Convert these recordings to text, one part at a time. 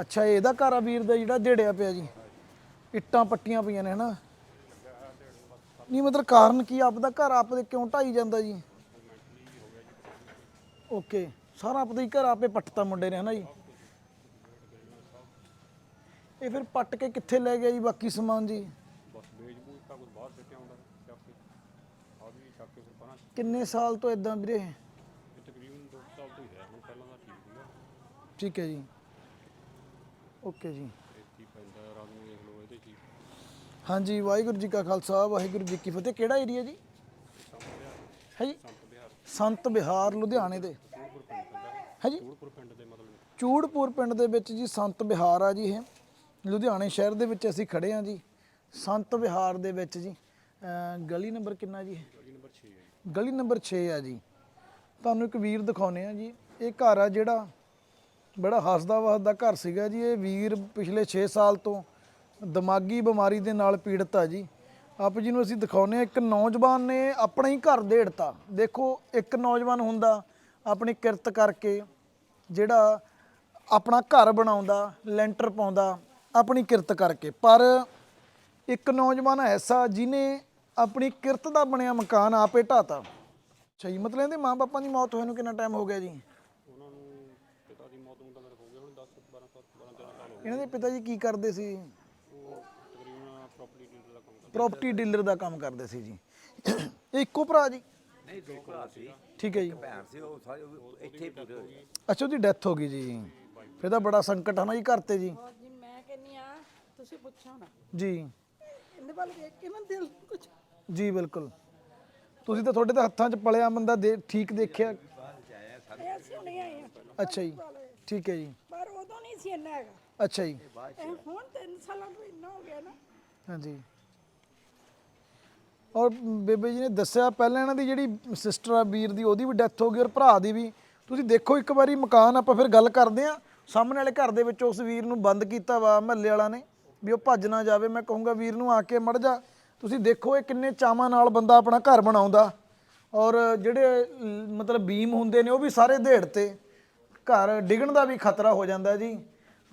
ਅੱਛਾ ਇਹ ਇਹਦਾ ਘਰ ਆ ਵੀਰ ਦਾ ਜਿਹੜਾ ਢੇੜਿਆ ਪਿਆ ਜੀ। ਇੱਟਾਂ ਪੱਟੀਆਂ ਪਈਆਂ ਨੇ ਹਨਾ? ਨਹੀਂ ਮਤਲਬ ਕਾਰਨ ਕੀ ਆ? ਆਪਦਾ ਘਰ ਆਪਦੇ ਕਿਉਂ ਢਾਈ ਜਾਂਦਾ ਜੀ? ਓਕੇ ਸਾਰਾ ਆਪਦਾ ਹੀ ਘਰ ਆਪੇ ਪੱਟਤਾ ਮੁੰਡੇ ਨੇ ਹਨਾ ਜੀ? ਇਹ ਫਿਰ ਪੱਟ ਕੇ ਕਿੱਥੇ ਲੈ ਗਿਆ ਜੀ ਬਾਕੀ ਸਮਾਨ ਜੀ? ਬਸ ਵੇਚ ਬੂਝ ਤਾਂ ਕੁਝ ਬਾਹਰ ਸਿੱਟਿਆ ਹੁੰਦਾ ਚੱਕ ਕੇ ਆ ਵੀ ਚੱਕ ਕੇ ਫਿਰ ਪਰਾਂ ਕਿੰਨੇ ਸਾਲ ਤੋਂ ਇਦਾਂ ਵੀਰੇ? ਇਹ ਤਕਰੀਬਨ 2 ਸਾਲ ਤੋਂ ਹੀ ਹੈ ਹੁਣ ਪਹਿਲਾਂ ਦਾ ਠੀਕ ਸੀਗਾ। ਠੀਕ ਹੈ ਜੀ। ਓਕੇ ਜੀ। ਇੱਥੇ ਹੀ ਪੈਂਦਾ ਰਾਤ ਨੂੰ ਦੇਖ ਲਓ ਇਹਦੇ ਚ ਹੀ ਹਾਂਜੀ ਵਾਹਿਗੁਰੂ ਜੀ ਕਾ ਖਾਲਸਾ ਵਾਹਿਗੁਰੂ ਜੀ ਕੀ ਫਤਿਹ। ਕਿਹੜਾ ਏਰੀਆ ਜੀ? ਹੈ ਜੀ? ਸੰਤ ਬਿਹਾਰ। ਲੁਧਿਆਣੇ ਦੇ। ਹੈ ਜੀ? ਚੂੜਪੁਰ ਪਿੰਡ ਦੇ ਮਤਲਬ। ਚੂੜਪੁਰ ਪਿੰਡ ਦੇ ਵਿੱਚ ਜੀ ਸੰਤ ਬਿਹਾਰ ਆ ਜੀ ਇਹ। ਲੁਧਿਆਣੇ ਸ਼ਹਿਰ ਦੇ ਵਿੱਚ ਅਸੀਂ ਖੜੇ ਆ ਜੀ। ਸੰਤ ਬਿਹਾਰ ਦੇ ਵਿੱਚ ਜੀ। ਅਹ ਗਲੀ ਨੰਬਰ ਕਿੰਨਾ ਜੀ? ਗਲੀ ਨੰਬਰ 6 ਹੈ ਜੀ। ਗਲੀ ਨੰਬਰ 6 ਆ ਜੀ। ਤੁਹਾਨੂੰ ਇੱਕ ਵੀਰ ਦਿਖਾਉਨੇ ਆ ਜੀ। ਇਹ ਘਰ ਆ ਜਿਹੜਾ ਬੜਾ ਹੱਸਦਾ ਵਸਦਾ ਘਰ ਸੀਗਾ ਜੀ, ਇਹ ਵੀਰ ਪਿਛਲੇ 6 ਸਾਲ ਤੋਂ ਦਿਮਾਗੀ ਬਿਮਾਰੀ ਦੇ ਨਾਲ ਪੀੜਤ ਆ ਜੀ। ਆਪ ਜੀ ਨੂੰ ਅਸੀਂ ਦਿਖਾਉਨੇ ਆ ਇੱਕ ਨੌਜਵਾਨ ਨੇ ਆਪਣਾ ਹੀ ਘਰ ਦੇੜਤਾ। ਦੇਖੋ, ਇੱਕ ਨੌਜਵਾਨ ਹੁੰਦਾ, ਆਪਣੀ ਕਿਰਤ ਕਰਕੇ ਜਿਹੜਾ ਆਪਣਾ ਘਰ ਬਣਾਉਂਦਾ, ਲੈਂਟਰ ਪਾਉਂਦਾ, ਆਪਣੀ ਕਿਰਤ ਕਰਕੇ। ਪਰ ਇੱਕ ਨੌਜਵਾਨ ਐਸਾ ਜਿਨੇ ਆਪਣੀ ਕਿਰਤ ਦਾ ਬਣਿਆ ਮਕਾਨ ਆਪੇ ਢਾਤਾ। ਅੱਛਾ ਜੀ, ਮਤਲਬ ਇਹਦੇ ਮਾਪੇ ਦੀ ਮੌਤ ਹੋਏ ਨੂੰ ਕਿੰਨਾ ਟਾਈਮ ਹੋ ਗਿਆ ਜੀ ਉਹਨਾਂ ਨੂੰ ਪਿਤਾ ਦੀ ਮੌਤ ਨੂੰ ਤਾਂ ਮੇਰੇ ਹੋ ਗਏ ਹੁਣ 10 12 ਸਾਲ 12 13 ਸਾਲ ਹੋ ਇਹਨਾਂ ਦੇ ਪਿਤਾ ਜੀ ਕੀ ਕਰਦੇ ਸੀ? ਗਏ ਉਹ ਤਕਰੀਬਨ ਪ੍ਰਾਪਰਟੀ ਡੀਲਰ ਦਾ ਕੰਮ ਕਰਦਾ ਪ੍ਰਾਪਰਟੀ ਡੀਲਰ ਦਾ ਕੰਮ ਕਰਦੇ ਸੀ ਜੀ। ਇਹ ਇੱਕੋ ਭਰਾ ਜੀ? ਨਹੀਂ ਦੋ ਭਰਾ ਸੀ। ਠੀਕ ਹੈ ਜੀ। ਭੈਣ ਸੀ ਉਹ ਸਾਰੇ ਉਹ ਇੱਥੇ ਹੀ ਪੂਰੇ ਹੋਏ ਅੱਛਾ ਉਹਦੀ ਡੈਥ ਹੋ ਗਈ ਜੀ। ਫਿਰ ਤਾਂ ਬੜਾ ਸੰਕਟ ਹੈ ਨਾ ਜੀ ਘਰ ਤੇ ਜੀ। ਜੀ ਮੈਂ ਕਹਿੰਨੀ ਆ ਤੁਸੀਂ ਪੁੱਛੋ ਨਾ। ਜੀ। ਇਹਦੇ ਵੱਲ ਵੇਖ ਕੇ ਨਾ ਦਿਲ ਕੁਝ ਜੀ ਬਿਲਕੁਲ। ਤੁਸੀਂ ਤਾਂ ਤੁਹਾਡੇ ਤਾਂ ਹੱਥਾਂ 'ਚ ਪਲਿਆ ਬੰਦਾ ਦੇ ਠੀਕ ਦੇਖਿਆ। ਇਹ ਅਸੀਂ ਨਹੀਂ ਆਏ ਹਾਂ। ਅੱਛਾ ਜੀ ਠੀਕ ਹੈ ਜੀ। ਪਰ ਉਦੋਂ ਨਹੀਂ ਸੀ ਇੰਨਾ ਹੈਗਾ। ਅੱਛਾ ਜੀ। ਇਹ ਹੁਣ 3 ਸਾਲਾਂ ਤੋਂ ਇੰਨਾ ਹੋ ਗਿਆ ਨਾ। ਹਾਂਜੀ। ਔਰ ਬੇਬੇ ਜੀ ਨੇ ਦੱਸਿਆ ਪਹਿਲਾਂ ਇਹਨਾਂ ਦੀ ਜਿਹੜੀ ਸਿਸਟਰ ਆ ਵੀਰ ਦੀ ਉਹਦੀ ਵੀ ਡੈਥ ਹੋ ਗਈ ਔਰ ਭਰਾ ਦੀ ਵੀ। ਤੁਸੀਂ ਦੇਖੋ ਇੱਕ ਵਾਰੀ ਮਕਾਨ ਆਪਾਂ ਫਿਰ ਗੱਲ ਕਰਦੇ ਆ ਸਾਹਮਣੇ ਵਾਲੇ ਘਰ ਦੇ ਵਿੱਚ ਉਸ ਵੀਰ ਨੂੰ ਬੰਦ ਕੀਤਾ ਵਾ ਮਹੱਲੇ ਵਾਲਾ ਨੇ ਵੀ ਉਹ ਭੱਜ ਨਾ ਜਾਵੇ। ਮੈਂ ਕਹੂੰਗਾ ਵੀਰ ਨੂੰ ਆ ਕੇ ਮੜ ਜਾ। ਤੁਸੀਂ ਦੇਖੋ ਇਹ ਕਿੰਨੇ ਚਾਵਾਂ ਨਾਲ ਬੰਦਾ ਆਪਣਾ ਘਰ ਬਣਾਉਂਦਾ। ਔਰ ਜਿਹੜੇ ਲ- ਮਤਲਬ ਬੀਮ ਹੁੰਦੇ ਨੇ ਉਹ ਵੀ ਸਾਰੇ ਢੇੜ ਤੇ ਘਰ ਡਿੱਗਣ ਦਾ ਵੀ ਖਤਰਾ ਹੋ ਜਾਂਦਾ ਜੀ।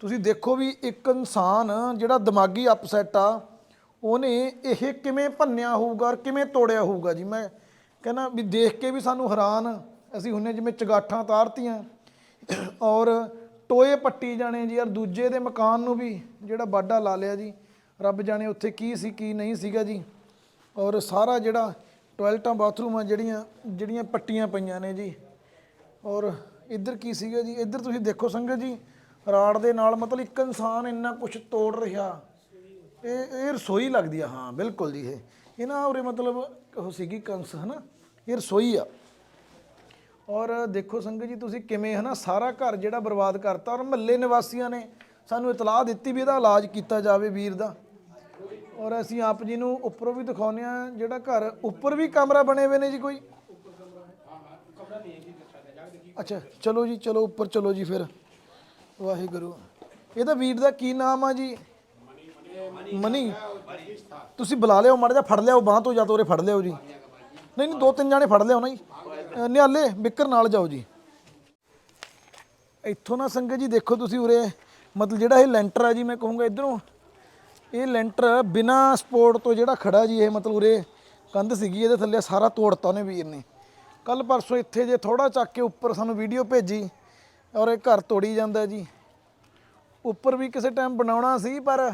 ਤੁਸੀਂ ਦੇਖੋ ਵੀ ਇੱਕ ਇਨਸਾਨ ਜਿਹੜਾ ਦਿਮਾਗੀ ਅਪਸੈਟ ਆ, ਉਹਨੇ ਇਹ ਕਿਵੇਂ ਭੰਨਿਆ ਹੋਊਗਾ ਔਰ ਕਿਵੇਂ ਤੋੜਿਆ ਹੋਊਗਾ ਜੀ? ਮੈਂ ਕਹਿੰਦਾ ਵੀ ਦੇਖ ਕੇ ਵੀ ਸਾਨੂੰ ਹੈਰਾਨ ਅਸੀਂ ਹੁੰਨੇ ਜਿਵੇਂ ਚਗਾਠਾਂ ਤਾਰਤੀਆਂ। ਔਰ ਟੋਏ ਪੱਟੀ ਜਾਣੇ ਜੀ, ਔਰ ਦੂਜੇ ਦੇ ਮਕਾਨ ਨੂੰ ਵੀ ਜਿਹੜਾ ਬਾਡਾ ਲਾ ਲਿਆ ਜੀ। ਰੱਬ ਜਾਣੇ ਉੱਥੇ ਕੀ ਸੀ, ਕੀ ਨਹੀਂ ਸੀਗਾ ਜੀ। ਔਰ ਸਾਰਾ ਜਿਹੜਾ ਟਾਇਲਟਾਂ, ਬਾਥਰੂਮਾਂ ਜਿਹੜੀਆਂ ਜਿਹੜੀਆਂ ਪੱਟੀਆਂ ਪਈਆਂ ਨੇ ਜੀ। ਔਰ ਇੱਧਰ ਕੀ ਸੀਗਾ ਜੀ? ਇੱਧਰ ਤੁਸੀਂ ਦੇਖੋ ਸੰਗਤ ਜੀ ਰਾੜ ਦੇ ਨਾਲ ਮਤਲਬ ਇੱਕ ਇਨਸਾਨ ਇੰਨਾ ਕੁਝ ਤੋੜ ਰਿਹਾ। ਇਹ ਇਹ ਰਸੋਈ ਲੱਗਦੀ ਆ ਹਾਂ ਬਿਲਕੁਲ ਜੀ ਇਹ। ਇਹ ਨਾ ਉਰੇ ਮਤਲਬ ਉਹ ਸੀਗੀ ਕੰਸ ਹਨਾ? ਇਹ ਰਸੋਈ ਆ। ਔਰ ਦੇਖੋ ਸੰਗਤ ਜੀ ਤੁਸੀਂ ਕਿਵੇਂ ਹਨਾ ਸਾਰਾ ਘਰ ਜਿਹੜਾ ਬਰਬਾਦ ਕਰਤਾ ਔਰ ਮਹੱਲੇ ਨਿਵਾਸੀਆਂ ਨੇ ਸਾਨੂੰ ਇਤਲਾਹ ਦਿੱਤੀ ਵੀ ਇਹਦਾ ਇਲਾਜ ਕੀਤਾ ਜਾਵੇ ਵੀਰ ਦਾ। ਔਰ ਅਸੀਂ ਆਪ ਜੀ ਨੂੰ ਉੱਪਰੋਂ ਵੀ ਦਿਖਾਉਂਦੇ ਆ ਜਿਹੜਾ ਘਰ ਉੱਪਰ ਵੀ ਕਮਰਾ ਬਣੇ ਹੋਏ ਨੇ ਜੀ ਕੋਈ। ਅੱਛਾ ਚਲੋ ਜੀ ਚਲੋ ਉੱਪਰ ਚਲੋ ਜੀ ਫਿਰ। ਵਾਹਿਗੁਰੂ। ਇਹਦਾ ਵੀਰ ਦਾ ਕੀ ਨਾਮ ਆ ਜੀ? ਮਨੀ। ਤੁਸੀਂ ਬੁਲਾ ਲਿਓ, ਮੜ ਜਾ ਫੜ ਲਿਓ ਬਾਹ ਤੋਂ ਜਾਂ ਤੋਰੇ ਫੜ ਲਿਓ ਜੀ। ਨਹੀਂ ਨਹੀਂ, ਦੋ ਤਿੰਨ ਜਾਣੇ ਫੜ ਲਿਓ ਨਾ ਜੀ। ਨਿਹਾਲੇ, ਬਿੱਕਰ ਨਾਲ ਜਾਓ ਜੀ। ਇੱਥੋਂ ਨਾ ਸੰਗਤ ਜੀ, ਦੇਖੋ ਤੁਸੀਂ ਉਰੇ, ਮਤਲਬ ਜਿਹੜਾ ਇਹ ਲੈਂਟਰ ਆ ਜੀ, ਮੈਂ ਕਹੂੰਗਾ ਇਧਰੋਂ। ਇਹ ਲੈਂਟਰ ਬਿਨਾ ਸਪੋਰਟ ਤੋਂ ਜਿਹੜਾ ਖੜਾ ਜੀ, ਇਹ ਮਤਲਬ ਉਰੇ ਕੰਧ ਸੀਗੀ, ਇਹਦੇ ਥੱਲੇ ਸਾਰਾ ਤੋੜਤਾ ਉਹਨੇ ਵੀਰ ਨੇ। ਕੱਲ ਪਰਸੋਂ ਇੱਥੇ ਜੇ ਥੋੜਾ ਚੱਕ ਕੇ ਉੱਪਰ ਸਾਨੂੰ ਵੀਡੀਓ ਭੇਜੀ ਔਰ ਇਹ ਘਰ ਤੋੜੀ ਜਾਂਦਾ ਜੀ। ਉੱਪਰ ਵੀ ਕਿਸੇ ਟਾਈਮ ਬਣਾਉਣਾ ਸੀ ਪਰ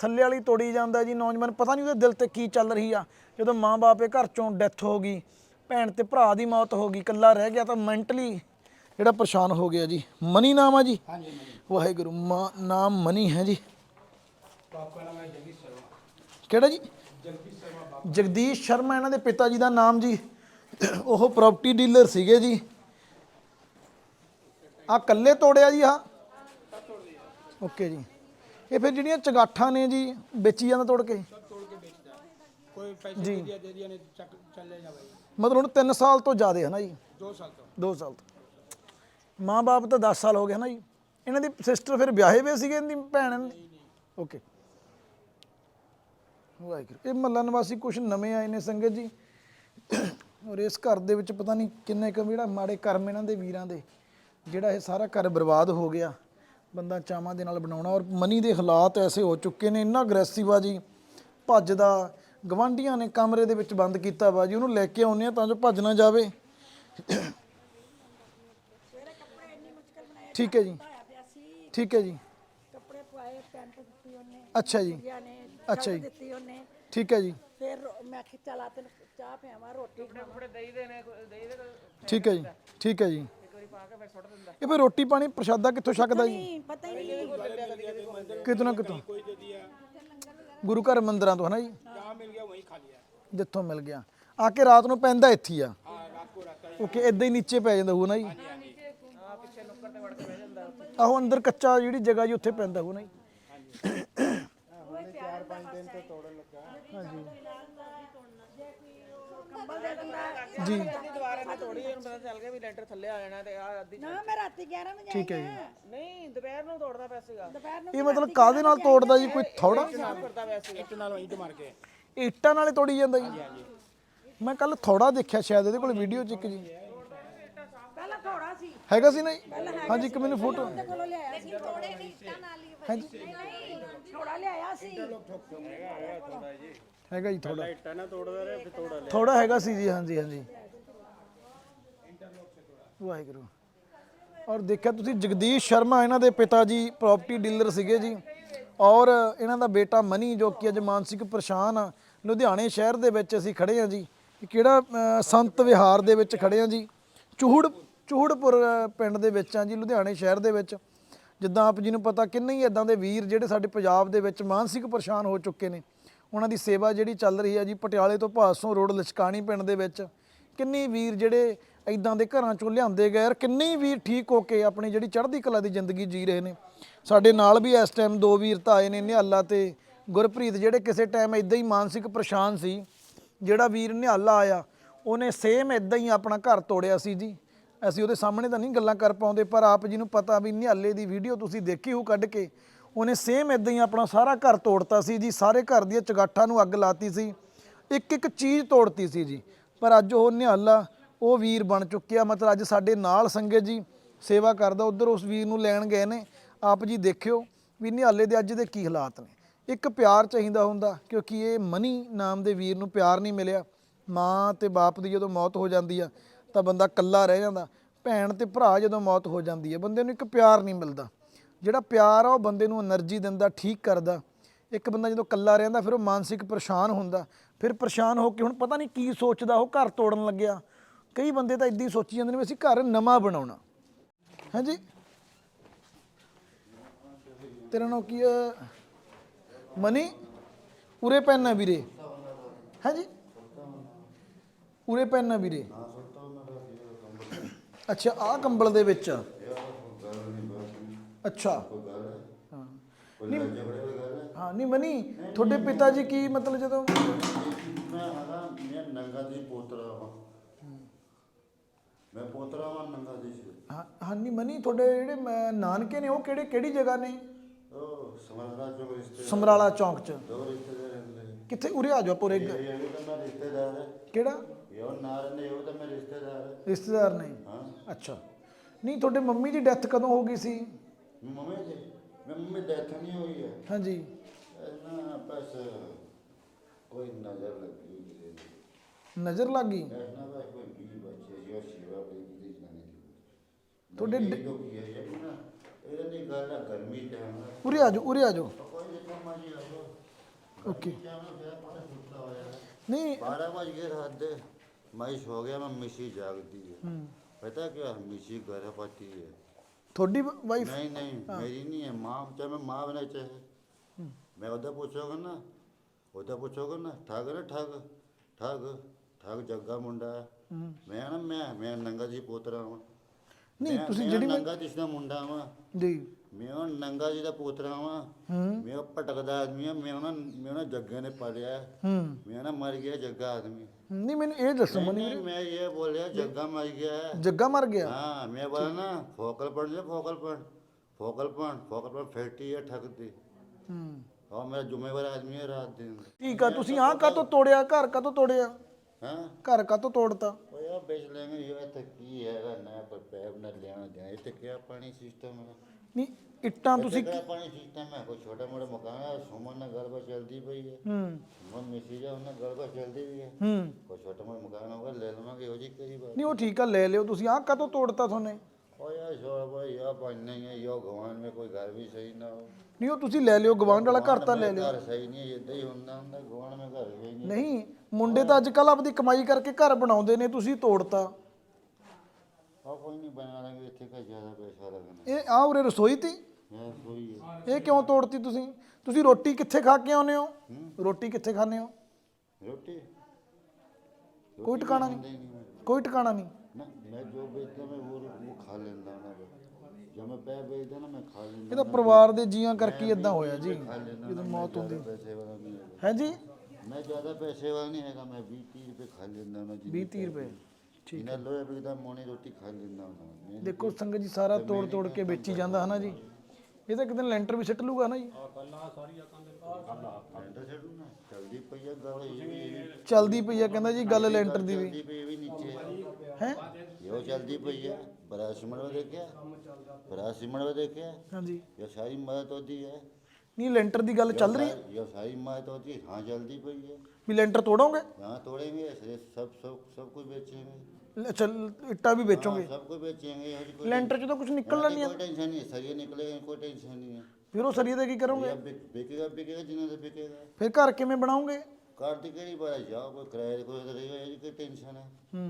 ਥੱਲੇ ਵਾਲੀ ਤੋੜੀ ਜਾਂਦਾ ਜੀ ਨੌਜਵਾਨ। ਪਤਾ ਨਹੀਂ ਉਹਦੇ ਦਿਲ ਤੇ ਕੀ ਚੱਲ ਰਹੀ ਆ। ਜਦੋਂ ਮਾਂ-ਬਾਪ ਘਰ ਚੋਂ ਡੈਥ ਹੋ ਗਈ ਭੈਣ ਤੇ ਭਰਾ ਦੀ ਮੌਤ ਹੋ ਗਈ ਇਕੱਲਾ ਰਹਿ ਗਿਆ ਤਾਂ ਮੈਂਟਲੀ ਜਿਹੜਾ ਪਰੇਸ਼ਾਨ ਹੋ ਗਿਆ ਜੀ। ਮਨੀ ਨਾਮ ਆ ਜੀ? ਹਾਂਜੀ ਵਾਹਿਗੁਰੂ ਮਾਂ ਨਾਮ ਮਨੀ ਹੈ ਜੀ। ਕਿਹੜਾ ਜੀ? ਜਗਦੀਸ਼ ਸ਼ਰਮਾ ਇਹਨਾਂ ਦੇ ਪਿਤਾ ਜੀ ਦਾ ਨਾਮ ਜੀ। ਉਹ ਪ੍ਰਾਪਰਟੀ ਡੀਲਰ ਸੀਗੇ ਜੀ। ਆ ਕੱਲੇ ਤੋੜਿਆ ਜੀ ਆ ਓਕੇ ਜੀ। ਇਹ ਫਿਰ ਜਿਹੜੀਆਂ ਚਗਾਠਾਂ ਨੇ ਜੀ ਵੇਚੀ ਜਾਂਦਾ ਤੋੜ ਕੇ? ਕੋਈ ਪੈਸੇ ਦੇ ਦਿਆ ਨੇ ਚੱਕ ਚੱਲੇ ਜਾ ਬਾਈ ਮਤਲਬ ਹੁਣ 3 ਸਾਲ ਤੋਂ ਜ਼ਿਆਦਾ ਹੈ ਨਾ ਜੀ? 2 ਸਾਲ ਤੋਂ। 2 ਸਾਲ ਤੋਂ। ਮਾਂ-ਬਾਪ ਤਾਂ 10 ਸਾਲ ਹੋ ਗਏ ਨਾ ਜੀ? ਇਹਨਾਂ ਦੀ ਸਿਸਟਰ ਫਿਰ ਵਿਆਹੇ ਹੋਏ ਸੀਗੇ ਇਹਦੀ ਭੈਣ? ਓਕੇ। ਵਾਹਿਗੁਰੂ। ਇਹ ਮਹੱਲਾ ਨਿਵਾਸੀ ਕੁਝ ਨਵੇਂ ਆਏ ਨੇ ਸੰਗਤ ਜੀ। ਔਰ ਇਸ ਘਰ ਦੇ ਵਿੱਚ ਪਤਾ ਨਹੀਂ ਕਿੰਨੇ ਕੁ ਜਿਹੜਾ ਮਾੜੇ ਕਰਮ ਇਹਨਾਂ ਦੇ ਵੀਰਾਂ ਦੇ। ਜਿਹੜਾ ਇਹ ਸਾਰਾ ਘਰ ਬਰਬਾਦ ਹੋ ਗਿਆ ਬੰਦਾ ਚਾਵਾਂ ਦੇ ਨਾਲ ਬਣਾਉਣਾ ਔਰ ਮਨੀ ਦੇ ਹਾਲਾਤ ਐਸੇ ਹੋ ਚੁੱਕੇ ਨੇ ਇੰਨਾ ਅਗਰੈਸਿਵ ਆ ਜੀ ਭੱਜਦਾ ਗਵਾਂਢੀਆਂ ਨੇ ਕਮਰੇ ਦੇ ਵਿੱਚ ਬੰਦ ਕੀਤਾ ਵਾ ਜੀ ਉਹਨੂੰ ਲੈ ਕੇ ਆਉਂਦੇ ਆ ਤਾਂ ਜੋ ਭੱਜ ਨਾ ਜਾਵੇ। ਠੀਕ ਹੈ ਜੀ। ਠੀਕ ਹੈ ਜੀ। ਕੱਪੜੇ ਪਾਏ ਪੈਂਟ ਦਿੱਤੀ ਉਹਨੇ ਅੱਛਾ ਜੀ। ਅੱਛਾ ਜੀ। ਦਿੱਤੀ ਉਹਨੇ। ਠੀਕ ਹੈ ਜੀ। ਫਿਰ ਮੈਂ ਕਿਹਾ ਚਲਾ ਤੈਨੂੰ ਚਾਹ ਪਿਆਵਾਂ ਰੋਟੀ ਖਾਵਾਂ ਠੀਕ ਹੈ ਜੀ। ਠੀਕ ਹੈ ਜੀ। ਇਹ ਫਿਰ ਰੋਟੀ ਪਾਣੀ ਪ੍ਰਸ਼ਾਦਾ ਕਿੱਥੋਂ ਛਕਦਾ ਜੀ? ਕਿਤੋਂ ਨਾ ਕਿਤੋਂ ਗੁਰੂ ਘਰ ਮੰਦਰਾਂ ਤੋਂ ਹਨਾ ਜੀ? ਜਿੱਥੋਂ ਮਿਲ ਗਿਆ। ਆ ਕੇ ਰਾਤ ਨੂੰ ਪੈਂਦਾ ਇੱਥੇ ਆ। ਓਕੇ ਇਦਾਂ ਹੀ ਨੀਚੇ ਪੈ ਜਾਂਦਾ ਹੋਊ ਨਾ ਜੀ? ਆਹੋ ਅੰਦਰ ਕੱਚਾ ਜਿਹੜੀ ਜਗ੍ਹਾ ਜੀ ਉੱਥੇ ਪੈਂਦਾ ਹੋਊ ਨਾ ਜੀ? ਹਾਂਜੀ। ਜੀ। ਦੁਬਾਰਾ ਮੈਂ ਤੋੜੀ ਇਹਨੂੰ ਪਤਾ ਚੱਲ ਗਿਆ ਵੀ ਲੈਂਟਰ ਥੱਲੇ ਆ ਜਾਣਾ ਤੇ ਆ ਅੱਧੀ ਨਾ ਮੈਂ ਰਾਤੀ 11 ਵਜੇ ਠੀਕ ਹੈ ਨਹੀਂ ਦੁਪਹਿਰ ਨੂੰ ਤੋੜਦਾ ਪਿਆ ਸੀਗਾ। ਦੁਪਹਿਰ ਨੂੰ ਇਹ ਨਾਲ ਤੋੜੀ ਜਾਂਦਾ ਜੀ। ਮੈਂ ਕੱਲ ਥੋੜਾ ਦੇਖਿਆ ਸ਼ਾਇਦ ਇਹਦੇ ਕੋਲ ਵੀਡੀਓ ਚ ਇੱਕ ਜੀ। ਸੀ। ਹੈਗਾ ਸੀ ਨਾ ਹਾਂਜੀ ਇੱਕ ਮੈਨੂੰ ਫੋਟੋ। ਹਾਂਜੀ। ਥੋੜਾ ਲਿਆਇਆ ਸੀ। ਹੈਗਾ ਜੀ ਥੋੜਾ ਇੱਟਾਂ ਨਾ ਤੋੜਦਾ ਰਿਹਾ ਫਿਰ ਤੋੜਾ ਥੋੜਾ ਹੈਗਾ ਸੀ ਜੀ ਹਾਂਜੀ ਹਾਂਜੀ। ਵਾਹਿਗੁਰੂ। ਔਰ ਦੇਖਿਆ ਤੁਸੀਂ ਜਗਦੀਸ਼ ਸ਼ਰਮਾ ਇਹਨਾਂ ਦੇ ਪਿਤਾ ਜੀ ਪ੍ਰਾਪਰਟੀ ਡੀਲਰ ਸੀਗੇ ਜੀ। ਔਰ ਇਹਨਾਂ ਦਾ ਬੇਟਾ ਮਨੀ ਜੋ ਕਿ ਅੱਜ ਮਾਨਸਿਕ ਪਰੇਸ਼ਾਨ ਆ ਲੁਧਿਆਣੇ ਸ਼ਹਿਰ ਦੇ ਵਿੱਚ ਅਸੀਂ ਖੜੇ ਆ ਜੀ। ਕਿਹੜਾ ਸੰਤ ਵਿਹਾਰ ਦੇ ਵਿੱਚ ਖੜੇ ਆ ਜੀ। ਚੂਹੜ ਚੂਹੜਪੁਰ ਪਿੰਡ ਦੇ ਵਿੱਚ ਆ ਜੀ ਲੁਧਿਆਣੇ ਸ਼ਹਿਰ ਦੇ ਵਿੱਚ। ਜਿੱਦਾਂ ਆਪ ਜੀ ਨੂੰ ਪਤਾ ਕਿੰਨੇ ਹੀ ਇਦਾਂ ਦੇ ਵੀਰ ਜਿਹੜੇ ਸਾਡੇ ਪੰਜਾਬ ਦੇ ਵਿੱਚ ਮਾਨਸਿਕ ਪਰੇਸ਼ਾਨ ਹੋ ਚੁੱਕੇ ਨੇ। ਉਹਨਾਂ ਦੀ ਸੇਵਾ ਜਿਹੜੀ ਚੱਲ ਰਹੀ ਹੈ ਜੀ, ਪਟਿਆਲੇ ਤੋਂ ਭਾਸੋਂ ਰੋਡ ਲਚਕਾਣੀ ਪਿੰਡ ਦੇ ਵਿੱਚ। ਕਿੰਨੇ ਵੀਰ ਜਿਹੜੇ ਇਦਾਂ ਦੇ ਘਰਾਂ ਚੋਂ ਲਿਆਂਦੇ ਗਏ ਔਰ ਕਿੰਨੇ ਵੀਰ ਠੀਕ ਹੋ ਕੇ ਆਪਣੀ ਜਿਹੜੀ ਚੜ੍ਹਦੀ ਕਲਾ ਦੀ ਜ਼ਿੰਦਗੀ ਜੀ ਰਹੇ ਨੇ। ਸਾਡੇ ਨਾਲ ਵੀ ਇਸ ਟਾਈਮ ਦੋ ਵੀਰ ਤਾਂ ਆਏ ਨੇ ਨਿਹਾਲਾ ਤੇ ਗੁਰਪ੍ਰੀਤ, ਜਿਹੜੇ ਕਿਸੇ ਟਾਈਮ ਇਦਾਂ ਹੀ ਮਾਨਸਿਕ ਪਰੇਸ਼ਾਨ ਸੀ, ਜਿਹੜਾ ਵੀਰ ਨਿਹਾਲਾ ਆਇਆ, ਉਹਨੇ ਸੇਮ ਇਦਾਂ ਹੀ ਆਪਣਾ ਘਰ ਤੋੜਿਆ ਸੀ ਜੀ। ਅਸੀਂ ਉਹਦੇ ਸਾਹਮਣੇ ਤਾਂ ਨਹੀਂ ਗੱਲਾਂ ਕਰ ਪਾਉਂਦੇ, ਪਰ ਆਪ ਜੀ ਨੂੰ ਪਤਾ ਵੀ ਨਿਹਾਲੇ ਦੀ ਵੀਡੀਓ ਤੁਸੀਂ ਦੇਖੀ ਹੋ ਕੱਢ ਕੇ। ਉਹਨੇ ਸੇਮ ਇਦਾਂ ਹੀ ਆਪਣਾ ਸਾਰਾ ਘਰ ਤੋੜਤਾ ਸੀ ਜੀ, ਸਾਰੇ ਘਰ ਦੀਆਂ ਚਗਾਠਾਂ ਨੂੰ ਅੱਗ ਲਾਤੀ ਸੀ। ਇੱਕ ਇੱਕ ਚੀਜ਼ ਤੋੜਤੀ ਸੀ ਜੀ। ਪਰ ਅੱਜ ਉਹ ਨਿਹਾਲਾ, ਉਹ ਵੀਰ ਬਣ ਚੁੱਕਿਆ। ਮਤਲਬ ਅੱਜ ਸਾਡੇ ਨਾਲ ਸੰਗਤ ਜੀ, ਸੇਵਾ ਕਰਦਾ, ਉਧਰ ਉਸ ਵੀਰ ਨੂੰ ਲੈਣ ਗਏ ਨੇ। ਆਪ ਜੀ ਦੇਖਿਓ ਵੀ ਨਿਹਾਲੇ ਦੇ ਅੱਜ ਦੇ ਕੀ ਹਾਲਾਤ ਨੇ। ਇੱਕ ਪਿਆਰ ਚਾਹੀਦਾ ਹੁੰਦਾ, ਕਿਉਂਕਿ ਇਹ ਮਨੀ ਨਾਮ ਦੇ ਵੀਰ ਨੂੰ ਪਿਆਰ ਨਹੀਂ ਮਿਲਿਆ। ਮਾਂ ਤੇ ਬਾਪ ਦੀ ਜਦੋਂ ਮੌਤ ਹੋ ਜਾਂਦੀ ਆ, ਤਾਂ ਬੰਦਾ ਇਕੱਲਾ ਰਹਿ ਜਾਂਦਾ। ਭੈਣ ਤੇ ਭਰਾ ਜਦੋਂ ਮੌਤ ਹੋ ਜਾਂਦੀ ਹੈ ਬੰਦੇ ਨੂੰ ਇੱਕ ਪਿਆਰ ਨਹੀਂ ਮਿਲਦਾ। ਜਿਹੜਾ ਪਿਆਰ ਆ ਉਹ ਬੰਦੇ ਨੂੰ એનર્ਜੀ ਦਿੰਦਾ, ਠੀਕ ਕਰਦਾ। ਇੱਕ ਬੰਦਾ ਜਦੋਂ ਇਕੱਲਾ ਰਹਿੰਦਾ, ਫਿਰ ਉਹ ਮਾਨਸਿਕ ਪਰੇਸ਼ਾਨ ਹੁੰਦਾ। ਫਿਰ ਪਰੇਸ਼ਾਨ ਹੋ ਕੇ ਹੁਣ ਪਤਾ ਨਹੀਂ ਕੀ ਸੋਚਦਾ, ਉਹ ਘਰ ਤੋੜਨ ਲੱਗਿਆ। ਕਈ ਬੰਦੇ ਤਾਂ ਇਦਾਂ ਹੀ ਸੋਚੀ ਜਾਂਦੇ ਨੇ ਵੀ ਅਸੀਂ ਘਰ ਨਵਾਂ ਬਣਾਉਣਾ। ਹਾਂਜੀ? ਤੇਰਾ ਨਾਮ ਕੀ ਹੈ ਮਨੀ? ਉਰੇ ਪੈਣਾ ਵੀਰੇ। ਹਾਂਜੀ? ਉਰੇ ਪੈਣਾ ਵੀਰੇ। ਅੱਛਾ ਆ ਕੰਬਲ ਦੇ ਵਿੱਚ ਅੱਛਾ। ਹਾਂ। ਨਹੀਂ। ਹਾਂ ਨਹੀਂ ਮਨੀ ਤੁਹਾਡੇ ਪਿਤਾ ਜੀ ਕੀ ਮਤਲਬ ਜਦੋਂ ਮੈਂ ਹੈਗਾ ਮੈਂ ਨੰਗਾ ਦੀ ਪੋਤਰਾ ਹਾਂ ਮੈਂ ਪੋਤਰਾ ਵਾਂ ਨੰਗਾ ਦੀ ਸੀ। ਹਾਂ ਹਾਂ ਨਹੀਂ ਮਨੀ ਤੁਹਾਡੇ ਜਿਹੜੇ ਮ- ਨਾਨਕੇ ਨੇ ਉਹ ਕਿਹੜੇ ਕਿਹੜੀ ਜਗ੍ਹਾ ਨੇ? ਉਹ ਰਿਸ਼ਤੇ ਸਮਰਾਲਾ ਚੌਂਕ 'ਚ। ਦੋ ਰਿਸ਼ਤੇਦਾਰ ਰਹਿੰਦੇ ਨੇ। ਕਿੱਥੇ? ਉਰੇ ਆ ਜਾਓ ਪੁਰੇ ਇਹ ਇਹ ਵੀ ਤਾਂ ਮੈਂ ਰਿਸ਼ਤੇਦਾਰ ਹੈ। ਕਿਹੜਾ? ਇਹ ਉਹ ਨਾਰ ਨੇ ਉਹ ਤਾਂ ਮੈਂ ਰਿਸ਼ਤੇਦਾਰ ਹੈ। ਰਿਸ਼ਤੇਦਾਰ ਨੇ? ਹਾਂ। ਅੱਛਾ। ਨਹੀਂ ਤੁਹਾਡੇ ਮੰਮੀ ਦੀ ਡੈਥ ਕਦੋਂ ਹੋ ਗਈ ਸੀ? ਮੰਮੀ ਜੀ ਮੈਂ ਮੰਮੀ ਡੈਥ ਨਹੀਂ ਹੋਈ ਹੈ ਹਾਂਜੀ ਨਾ ਬਸ ਕੋਈ ਨਜ਼ਰ ਲੱਗੀ ਹੈ ਨਜ਼ਰ ਲੱਗ ਗਈ ਐਸਾ ਦਾ ਕੋਈ ਵੀ ਬੱਚੇ ਜੋ ਸੇਵਾ ਬੜੀ ਕੀਤੀ ਜਾਣੀ ਤੁਹਾਡੇ ਤੁਹਾਡੇ ਡ- ਜੋ ਕੀ ਹੈ ਇਹ ਨਾ ਇਹਦੇ ਨਹੀਂ ਗੱਲ ਹੈ ਗਰਮੀ ਟਾਈਮ ਹੈ ਉਰੇ ਆ ਜਾਓ ਉਰੇ ਆ ਜਾਓ ਕੋਈ ਜਿੱਥੋਂ ਮਰਜੀ ਆ ਜਾਓ ਓਕੇ ਟਾਈਮ ਨਾਲ ਫਿਰ ਪਾਣੀ ਸੁੱਤਾ ਹੋਇਆ ਹੈ ਨਹੀਂ 12 ਵਜ ਗਏ ਰਾਤ ਦੇ ਮੈਂ ਸੋ ਗਿਆ ਮੈਂ ਮਿਸ਼ੀ ਜਾਗਦੀ ਹੈ ਹੂੰ पता क्या मिशी गर्भवती है ਤੁਹਾਡੀ ਵਾਈਫ नहीं नहीं मेरी नहीं है माँ चाहे मैं माँ बना चाहे मैं उधर पूछोगा ना उधर पूछोगा ना ठग ना ठग ठग ठग जग्गा मुंडा है मैं ना मैं मैं नंगा जी पोतरा हूँ ਨਹੀਂ मैं- ਤੁਸੀਂ मैं ਜਿਹੜੀ ਮੈਂ- नंगा जी का मुंडा हूँ ਜੀ ਮੈਂ ਉਹ ਨੰਗਾ ਜੀ ਦਾ ਪੋਤਰਾ ਵਾਂ। ਮੈਂ ਉਹ ਭਟਕਦਾ ਆਦਮੀ ਆ ਮੈਂ ਉਹਨਾਂ ਮੈਂ ਉਹਨਾਂ ਜੱਗੇ ਨੇ ਪਾਲਿਆ। ਮੈਂ ਨਾ ਮਰ ਗਿਆ ਜੱਗਾ ਆਦਮੀ। ਨਹੀਂ ਮੈਨੂੰ ਇਹ ਦੱਸੋ ਮੈਂ ਇਹ ਬੋਲਿਆ ਜੱਗਾ ਮਰ ਗਿਆ। ਜੱਗਾ ਮਰ ਗਿਆ? ਹਾਂ ਮੈਂ ਬੋਲਿਆ ਨਾ ਫੋਕਲ ਪੁਆਇੰਟ ਜੇ focal point focal point focal point factory ਹੈ ਠੱਗਦੀ। ਹੂੰ। ਉਹ ਮੇਰਾ ਜ਼ਿੰਮੇਵਾਰ ਆਦਮੀ ਹੈ ਰਾਤ ਦਿਨ। ਠੀਕ ਆ ਤੁਸੀਂ ਆਹ ਕਾਤੋਂ ਤੋੜਿਆ ਘਰ ਕਾਤੋਂ ਤੋੜਿਆ? ਹਾਂ। ਘਰ ਕਾਤੋਂ ਤੋੜਤਾ? ਉਹ ਯਾਰ ਬੇਚ ਲੈਂਗੇ ਇਹ ਤਾਂ ਕੀ ਹੈਗਾ ਨਾ ਪਰ ਪੈਪ ਨਾ ਲੈਣਾ ਦੇਣਾ ਤੇ ਕਿਆ ਪਾਣੀ ਸਿਸਟਮ ਹੈ ਨਹੀਂ ਇੱਟਾਂ ਤੁਸੀਂ ਤੁਸੀਂ ਪਾਣੀ ਸਿਸਟਮ ਹੈ ਕੋਈ ਛੋਟਾ ਮੋਟਾ ਮਕਾਨ ਹੈ ਸੁਮਨ ਨਾਲ ਗੱਲਬਾਤ ਚੱਲਦੀ ਪਈ ਹੈ। ਹੂੰ। ਸੁਮਨ ਮਿਸੀ ਉਹਨਾਂ ਨਾਲ ਗੱਲਬਾਤ ਚੱਲਦੀ ਵੀ ਹੈ। ਹੂੰ। ਕੋਈ ਛੋਟਾ ਮੋਟਾ ਮਕਾਨ ਹੋਗਾ ਲੈ ਲਵਾਂਗੇ ਉਹ ਜੀ ਕਿਹੜੀ ਬਾਤ। ਨਹੀਂ ਉਹ ਠੀਕ ਆ ਲੈ ਲਿਓ ਤੁਸੀਂ। ਆਹ ਕਦੋਂ ਤੋੜਤਾ ਤੁਹਾਨੂੰ? ਉਹ ਯਾਰ ਭਾਈ ਆ ਪੰਜ ਨਹੀਂ ਹੈ ਯੋ ਗਵਾਨ ਮੇ ਕੋਈ ਘਰ ਵੀ ਸਹੀ ਨਾ ਹੋ ਨਹੀਂ ਉਹ ਤੁਸੀਂ ਲੈ ਲਿਓ ਗਵਾਂਢ ਵਾਲਾ ਘਰ ਤਾਂ ਲੈ ਲਿਓ। ਘਰ ਸਹੀ ਨਹੀਂ ਹੈ ਇਦਾਂ ਹੀ ਹੁੰਦਾ ਹੁੰਦਾ ਗਵਾਨ ਮੇ ਘਰ ਵੀ ਨਹੀਂ। ਨਹੀਂ ਮੁੰਡੇ ਤਾਂ ਅੱਜ ਕੱਲ ਆਪਦੀ ਕਮਾਈ ਕਰਕੇ ਘਰ ਬਣਾਉਂਦੇ ਨੇ ਤੁਸੀਂ ਤੋੜਤਾ। ਆ ਕੋਈ ਨਹੀਂ ਬਣਾ ਲਾਂਗੇ ਇੱਥੇ ਕਾ ਜ਼ਿਆਦਾ ਪੈਸਾ ਲੱਗਣਾ ਇਹ ਆ ਉਰੇ ਰਸੋਈ ਤੀ? ਇਹ ਕਿਉਂ ਤੋੜਤੀ ਤੁਸੀਂ? ਤੁਸੀਂ ਰੋਟੀ ਕਿੱਥੇ ਖਾ ਕੇ ਆਉਂਦੇ ਹੋ? ਰੋਟੀ ਕਿੱਥੇ ਖਾਂਦੇ ਹੋ? ਰੋਟੀ? ਕੋਈ ਟਿਕਾਣਾ ਨਹੀਂ। ਕੋਈ ਟਿਕਾਣਾ ਨਹੀਂ। ਮੈਂ ਜੋ ਵੇਚਦਾ ਮੈਂ ਉਹ ਉਹ ਖਾ ਲੈਂਦਾ ਉਹਨਾਂ ਦਾ। ਮੈਂ ਪੈ ਵੇਚਦਾ ਨਾ ਮੈਂ ਖਾ ਲੈਂਦਾ ਇਹ ਪਰਿਵਾਰ ਦੇ ਜੀਆਂ ਕਰਕੇ ਇਦਾਂ ਹੋਇਆ ਜੀ। ਜਦੋਂ ਮੌਤ ਹੁੰਦੀ। ਪੈਸੇ ਵਾਲਾ ਨਹੀਂ ਹੈਗਾ। ਹੈ ਜੀ? ਮੈਂ ਜ਼ਿਆਦਾ ਪੈਸੇ ਵਾਲਾ ਨਹੀਂ ਹੈਗਾ ਮੈਂ 20 ਰੁਪਏ ਖਾ ਲੈਂਦਾ ਉਹਨਾਂ 20 ਰੁਪਏ। ਇਹਨਾਂ ਲੋਏ ਵੀ ਤਾਂ ਮੋਣੀ ਰੋਟੀ ਖਾ ਲੈਂਦਾ ਹੁੰਦਾ। ਦੇਖੋ ਸੰਗਤ ਜੀ ਸਾਰਾ ਤੋੜ ਤੋੜ ਕੇ ਵੇਚੀ ਜਾਂਦਾ ਹਨਾ ਜੀ। ਇਹ ਤਾਂ ਕਿਤੇ ਲੈਂਟਰ ਵੀ ਸਿੱਟ ਲੂਗਾ ਨਾ ਜੀ। ਚਲਦੀ ਪਈ ਆ ਆ ਕਹਿੰਦਾ ਜੀ ਗੱਲ ਲੈਂਟਰ ਦੀ ਵੀ। ਹੈ? ਇਹੋ ਚਲਦੀ ਪਈ ਆ। ਬੜਾ ਸਿਮਣ ਵਾ ਦੇਖਿਆ ਹਾਂਜੀ। ਇਹ ਸਾਰੀ ਮਦਦ ਉਹਦੀ ਹੈ ਨਹੀਂ ਲੈਂਟਰ ਦੀ ਗੱਲ ਚੱਲ ਰਹੀ ਹੈ ये सारी मदद होती है हाँ जल्दी पई है ਵੀ ਲੈਂਟਰ ਤੋੜੋਗੇ यहाँ तोड़ेंगे ऐसे सब सब सब कुछ बेचेंगे ਅੱਛਾ ਇੱਟਾਂ ਵੀ ਵੇਚੋਗੇ हाँ, सब कुछ बेचेंगे यहाँ की कोई ਲੈਂਟਰ ਚ ਤਾਂ ਕੁਝ ਨਿਕਲਣਾ ਨਹੀਂ कोई टेंशन नहीं है सरिये निकलेगा कोई टेंशन नहीं है ਫਿਰ ਉਹ ਸਰੀਏ ਦਾ ਕੀ ਕਰੋਗੇ या बिक- बिकेगा बिकेगा जिन्हें से बिकेगा ਫਿਰ ਘਰ ਕਿਵੇਂ ਬਣਾਓਗੇ कार्तिक ही बड़ा जाओ कोई किराए कोई उधर रहियो ये कोई टेंशन है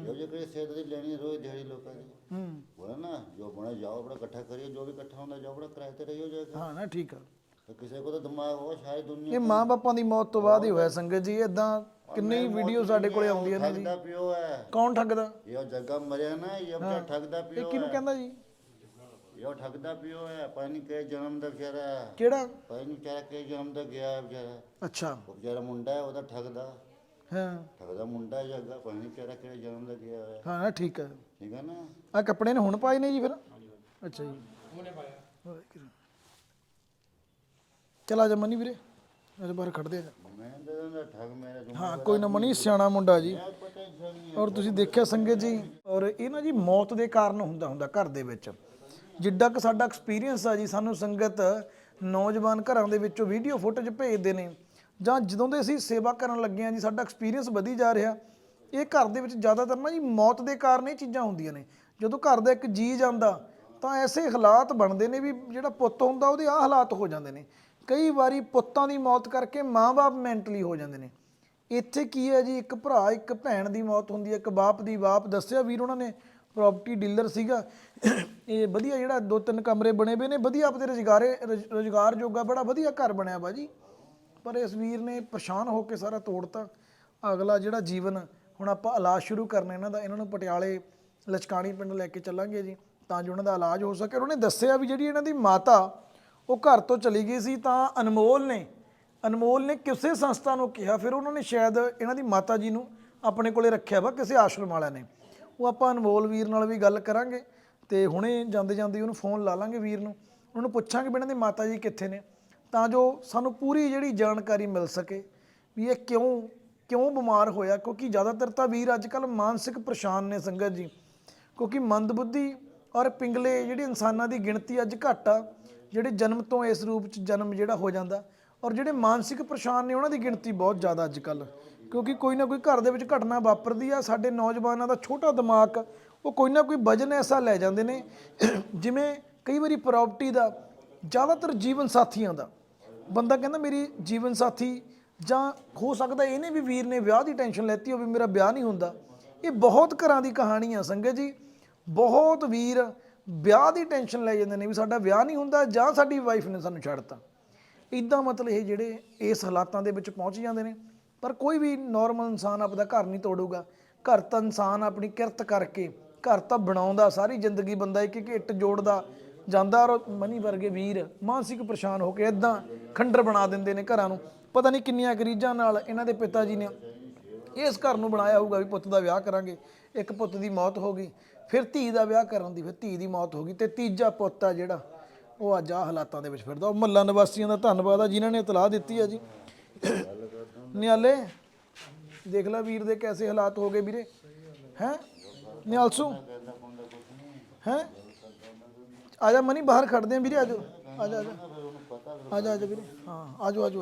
ये जो कोई सेहत दी लेनी है रोज दिहाड़ी लोगों की ਹੂੰ बोला ना जो बड़ा जाओ बड़ा इकट्ठा करिए जो भी इकट्ठा होता जाओ बड़ा किराए ते रहियो जाके ਹਾਂ ਨਾ ਠੀਕ ਆ ਕਿਸੇ ਕੋ ਤਾਂ ਦਿਮਾਗ ਹੋਗਾ ਸ਼ਾਇਦ ਦੁਨੀਆ ਇਹ ਮਾਂ-ਬਾਪਾਂ ਦੀ ਮੌਤ ਤੋਂ ਬਾਅਦ ਹੀ ਹੋਇਆ ਸੰਗਤ ਜੀ ਇਦਾਂ ਕਿੰਨੀ ਵੀਡੀਓ ਸਾਡੇ ਕੋਲੇ ਆਉਂਦੀਆਂ ਨੇ ਜੀ। ਕੌਣ ਠੱਗਦਾ? ਇਹ ਜੱਗਾ ਮਰਿਆ ਨਾ ਇਹ ਆਪਣਾ ਠੱਗਦਾ ਇਹ ਕਿਹਨੂੰ ਕਹਿੰਦਾ ਜੀ? ਇਹ ਠੱਗਦਾ ਪਿਓ ਹੈ ਪਾਣੀ ਕੇ ਜਨਮ ਦਾ ਵਿਚਾਰਾ ਕਿਹੜਾ? ਪਾਣੀ ਵਿਚਾਰਾ ਕੇ ਜਨਮ ਦਾ ਗਿਆ ਹੈ ਅੱਛਾ। ਉਹ ਵਿਚਾਰਾ ਮੁੰਡਾ ਹੈ ਉਹਦਾ ਠੱਗਦਾ। ਹਾਂ। ਠੱਗਦਾ ਮੁੰਡਾ ਹੈ ਜੱਗਾ ਪਾਣੀ ਵਿਚਾਰਾ ਕੇ ਜਨਮ ਦਾ ਗਿਆ ਹੋਇਆ। ਹਾਂ ਠੀਕ ਹੈ। ਠੀਕ ਹੈ ਨਾ? ਆ ਕੱਪੜੇ ਨੇ ਹੁਣ ਪਾਏ ਨੇ ਜੀ ਫਿਰ? ਅੱਛਾ ਜੀ। ਉਹਨੇ ਪਾਇਆ ਚਲਾ ਜਾ ਮਨੀ ਵੀਰੇ, ਅਜੇ ਬਾਹਰ ਖੜਦੇ ਆ ਮੈਂ ਤਾਂ ਕਹਿੰਦਾ ਮੇਰਾ ਜੋ। ਹਾਂ, ਕੋਈ ਨਾ ਮਨੀ, ਸਿਆਣਾ ਮੁੰਡਾ ਜੀ। ਔਰ ਤੁਸੀਂ ਦੇਖਿਆ ਸੰਗਤ ਜੀ, ਔਰ ਇਹ ਨਾ ਜੀ ਮੌਤ ਦੇ ਕਾਰਨ ਹੁੰਦਾ ਹੁੰਦਾ ਘਰ ਦੇ ਵਿੱਚ। ਜਿੱਡਾ ਕਿ ਸਾਡਾ ਐਕਸਪੀਰੀਅੰਸ ਆ ਜੀ, ਸਾਨੂੰ ਸੰਗਤ ਨੌਜਵਾਨ ਘਰਾਂ ਦੇ ਵਿੱਚੋਂ ਵੀਡੀਓ ਫੁਟੇਜ ਭੇਜਦੇ ਨੇ। ਜਾਂ ਜਦੋਂ ਦੇ ਅਸੀਂ ਸੇਵਾ ਕਰਨ ਲੱਗੇ ਆ ਜੀ, ਸਾਡਾ ਐਕਸਪੀਰੀਅੰਸ ਵਧੀ ਜਾ ਰਿਹਾ। ਇਹ ਘਰ ਦੇ ਵਿੱਚ ਜ਼ਿਆਦਾਤਰ ਨਾ ਜੀ ਮੌਤ ਦੇ ਕਾਰਨ ਇਹ ਚੀਜ਼ਾਂ ਹੁੰਦੀਆਂ ਨੇ। ਜਦੋਂ ਘਰ ਦਾ ਇੱਕ ਜੀ ਜਾਂਦਾ, ਤਾਂ ਐਸੇ ਹਾਲਾਤ ਬਣਦੇ ਨੇ ਵੀ ਜਿਹੜਾ ਪੁੱਤ ਹੁੰਦਾ, ਉਹਦੇ ਆ ਹਾਲਾਤ ਹੋ ਜਾਂਦੇ ਨੇ। ਕਈ ਵਾਰੀ ਪੁੱਤਾਂ ਦੀ ਮੌਤ ਕਰਕੇ ਮਾਂ-ਬਾਪ ਮੈਂਟਲੀ ਹੋ ਜਾਂਦੇ ਨੇ। ਇੱਥੇ ਕੀ ਹੈ ਜੀ, ਇੱਕ ਭਰਾ, ਇੱਕ ਭੈਣ ਦੀ ਮੌਤ ਹੁੰਦੀ ਹੈ, ਇੱਕ ਬਾਪ ਦੀ ਬਾਪ। ਦੱਸਿਆ ਵੀਰ ਉਹਨਾਂ ਨੇ ਪ੍ਰਾਪਰਟੀ ਡੀਲਰ ਸੀਗਾ। ਇਹ ਵਧੀਆ ਜਿਹੜਾ ਦੋ ਤਿੰਨ ਕਮਰੇ ਬਣੇ ਹੋਏ ਨੇ, ਵਧੀਆ ਆਪਦੇ ਰੁਜ਼ਗਾਰੇ ਰੁਜ਼- ਰੁਜ਼ਗਾਰ ਜੋਗਾ ਬੜਾ ਵਧੀਆ ਘਰ ਬਣਿਆ ਬਾਜੀ ਪਰ ਇਸ ਵੀਰ ਨੇ ਪਰੇਸ਼ਾਨ ਹੋ ਕੇ ਸਾਰਾ ਤੋੜਤਾ। ਅਗਲਾ ਜਿਹੜਾ ਜੀਵਨ, ਹੁਣ ਆਪਾਂ ਇਲਾਜ ਸ਼ੁਰੂ ਕਰਨਾ ਇਹਨਾਂ ਦਾ, ਇਹਨਾਂ ਨੂੰ ਪਟਿਆਲੇ, ਲਚਕਾਣੀ ਪਿੰਡ ਲੈ ਕੇ ਚੱਲਾਂਗੇ ਜੀ, ਤਾਂ ਜੋ ਉਹਨਾਂ ਦਾ ਇਲਾਜ ਹੋ ਸਕੇ। ਉਹਨਾਂ ਨੇ ਦੱਸਿਆ ਵੀ ਜਿਹੜੀ ਇਹਨਾਂ ਦੀ ਮਾਤਾ ਉਹ ਘਰ ਤੋਂ ਚਲੀ ਗਈ ਸੀ ਤਾਂ ਅਨਮੋਲ ਨੇ ਅਨਮੋਲ ਨੇ ਕਿਸੇ ਸੰਸਥਾ ਨੂੰ ਕਿਹਾ, ਫਿਰ ਉਹਨਾਂ ਨੇ ਸ਼ਾਇਦ ਇਹਨਾਂ ਦੀ ਮਾਤਾ ਜੀ ਨੂੰ ਆਪਣੇ ਕੋਲੇ ਰੱਖਿਆ ਵਾ ਕਿਸੇ ਆਸ਼ਰਮ ਵਾਲਿਆਂ ਨੇ। ਉਹ ਆਪਾਂ ਅਨਮੋਲ ਵੀਰ ਨਾਲ ਵੀ ਗੱਲ ਕਰਾਂਗੇ ਤੇ ਹੁਣੇ ਜਾਂਦੇ ਜਾਂਦੇ ਉਹਨੂੰ ਫੋਨ ਲਾ ਲਾਂਗੇ ਵੀਰ ਨੂੰ। ਉਹਨਾਂ ਨੂੰ ਪੁੱਛਾਂਗੇ ਵੀ ਇਹਨਾਂ ਦੀ ਮਾਤਾ ਜੀ ਕਿੱਥੇ ਨੇ। ਤਾਂ ਜੋ ਸਾਨੂੰ ਪੂਰੀ ਜਿਹੜੀ ਜਾਣਕਾਰੀ ਮਿਲ ਸਕੇ ਵੀ ਇਹ ਕਿਉਂ ਕਿਉਂ ਬਿਮਾਰ ਹੋਇਆ, ਕਿਉਂਕਿ ਜ਼ਿਆਦਾਤਰ ਤਾਂ ਵੀਰ ਅੱਜ ਕੱਲ ਮਾਨਸਿਕ ਪਰੇਸ਼ਾਨ ਨੇ ਸੰਗਤ ਜੀ। ਕਿਉਂਕਿ ਮੰਦਬੁੱਧੀ ਔਰ ਪਿੰਗਲੇ ਜਿਹੜੀ ਇਨਸਾਨਾਂ ਦੀ ਗਿਣਤੀ ਅੱਜ ਘੱਟ ਆ ਜਿਹੜੇ ਜਨਮ ਤੋਂ ਇਸ ਰੂਪ ਚ ਜਨਮ ਜਿਹੜਾ ਹੋ ਜਾਂਦਾ ਔਰ ਜਿਹੜੇ ਮਾਨਸਿਕ ਪਰੇਸ਼ਾਨ ਨੇ ਉਹਨਾਂ ਦੀ ਗਿਣਤੀ ਬਹੁਤ ਜ਼ਿਆਦਾ ਅੱਜ ਕੱਲ ਕਿਉਂਕਿ ਕੋਈ ਨਾ ਕੋਈ ਘਰ ਦੇ ਵਿੱਚ ਘਟਨਾ ਵਾਪਰਦੀ ਆ, ਸਾਡੇ ਨੌਜਵਾਨਾਂ ਦਾ ਛੋਟਾ ਦਿਮਾਗ, ਉਹ ਕੋਈ ਨਾ ਕੋਈ ਵਜਨ ਐਸਾ ਲੈ ਜਾਂਦੇ ਨੇ, ਜਿਵੇਂ ਕਈ ਵਾਰੀ ਪ੍ਰਾਪਰਟੀ ਦਾ, ਜ਼ਿਆਦਾਤਰ ਜੀਵਨ ਸਾਥੀਆਂ ਦਾ। ਬੰਦਾ ਕਹਿੰਦਾ ਮੇਰੀ ਜੀਵਨ ਸਾਥੀ ਜਾਂ ਹੋ ਸਕਦਾ ਇਹਨੇ ਵੀ ਵੀਰ ਨੇ ਵਿਆਹ ਦੀ ਟੈਨਸ਼ਨ ਲੈਤੀ ਹੋਵੇ, ਮੇਰਾ ਵਿਆਹ ਨਹੀਂ ਹੁੰਦਾ। ਇਹ ਬਹੁਤ ਘਰਾਂ ਦੀ ਕਹਾਣੀ ਆ ਸੰਗਤ ਜੀ। ਬਹੁਤ ਵੀਰ ਵਿਆਹ ਦੀ ਟੈਨਸ਼ਨ ਲੈ ਜਾਂਦੇ ਨੇ ਵੀ ਸਾਡਾ ਵਿਆਹ ਨਹੀਂ ਹੁੰਦਾ ਜਾਂ ਸਾਡੀ ਵਾਈਫ ਨੇ ਸਾਨੂੰ ਛੱਡਤਾ। ਇਦਾਂ ਮਤਲਬ ਇਹ ਜਿਹੜੇ ਇਸ ਹਾਲਾਤਾਂ ਦੇ ਵਿੱਚ ਪਹੁੰਚ ਜਾਂਦੇ ਨੇ। ਪਰ ਕੋਈ ਵੀ ਨਾਰਮਲ ਇਨਸਾਨ ਆਪਦਾ ਘਰ ਨਹੀਂ ਤੋੜੂਗਾ। ਘਰ ਤਾਂ ਇਨਸਾਨ ਆਪਣੀ ਕਿਰਤ ਕਰਕੇ, ਘਰ ਤਾਂ ਬਣਾਉਂਦਾ, ਸਾਰੀ ਜ਼ਿੰਦਗੀ ਬੰਦਾ ਇੱਕ ਇੱਕ ਇੱਟ ਜੋੜਦਾ, ਜਾਂਦਾ ਔਰ ਮਨੀ ਵਰਗੇ ਵੀਰ ਮਾਨਸਿਕ ਪਰੇਸ਼ਾਨ ਹੋ ਕੇ ਇਦਾਂ ਖੰਡਰ ਬਣਾ ਦਿੰਦੇ ਨੇ ਘਰਾਂ ਨੂੰ। ਪਤਾ ਨਹੀਂ ਕਿੰਨੀਆਂ ਗਰੀਜਾਂ ਨਾਲ ਇਹਨਾਂ ਦੇ ਪਿਤਾ ਜੀ ਨੇ ਇਸ ਘਰ ਨੂੰ ਬਣਾਇਆ ਹੋਊਗਾ ਵੀ ਪੁੱਤ ਦਾ ਵਿਆਹ ਕਰਾਂਗੇ, ਇੱਕ ਪੁੱਤ ਦੀ ਮੌਤ ਹੋ ਗਈ ਫਿਰ ਧੀ ਦਾ ਵਿਆਹ ਕਰਨ ਦੀ, ਫਿਰ ਧੀ ਦੀ ਮੌਤ ਹੋ ਗਈ ਤੇ ਤੀਜਾ ਪੁੱਤ ਆ ਜਿਹੜਾ, ਉਹ ਅੱਜ ਆ ਹਾਲਾਤਾਂ ਦੇ ਵਿੱਚ ਫਿਰਦਾ। ਉਹ ਮੱਲਾ ਨਿਵਾਸੀਆਂ ਦਾ ਧੰਨਵਾਦ ਆ, ਜਿਨ੍ਹਾਂ ਨੇ ਇਤਲਾਹ ਦਿੱਤੀ ਆ ਜੀ। ਨਿਆਲੇ, ਦੇਖ ਲੈ ਵੀਰ ਦੇ ਕੈਸੇ ਹਾਲਾਤ ਹੋ ਗਏ ਵੀਰੇ। ਹੈ? ਨਿਆਲਸੂ? ਹੈ? ਆ ਜਾ ਮਨੀ, ਬਾਹਰ ਖੜਦੇ ਆ ਵੀਰੇ, ਆ ਜਾ ਆ ਜਾ। ਆ ਜਾ ਵੀਰੇ। ਹਾਂ, ਆ ਜਾ ਆ ਜਾ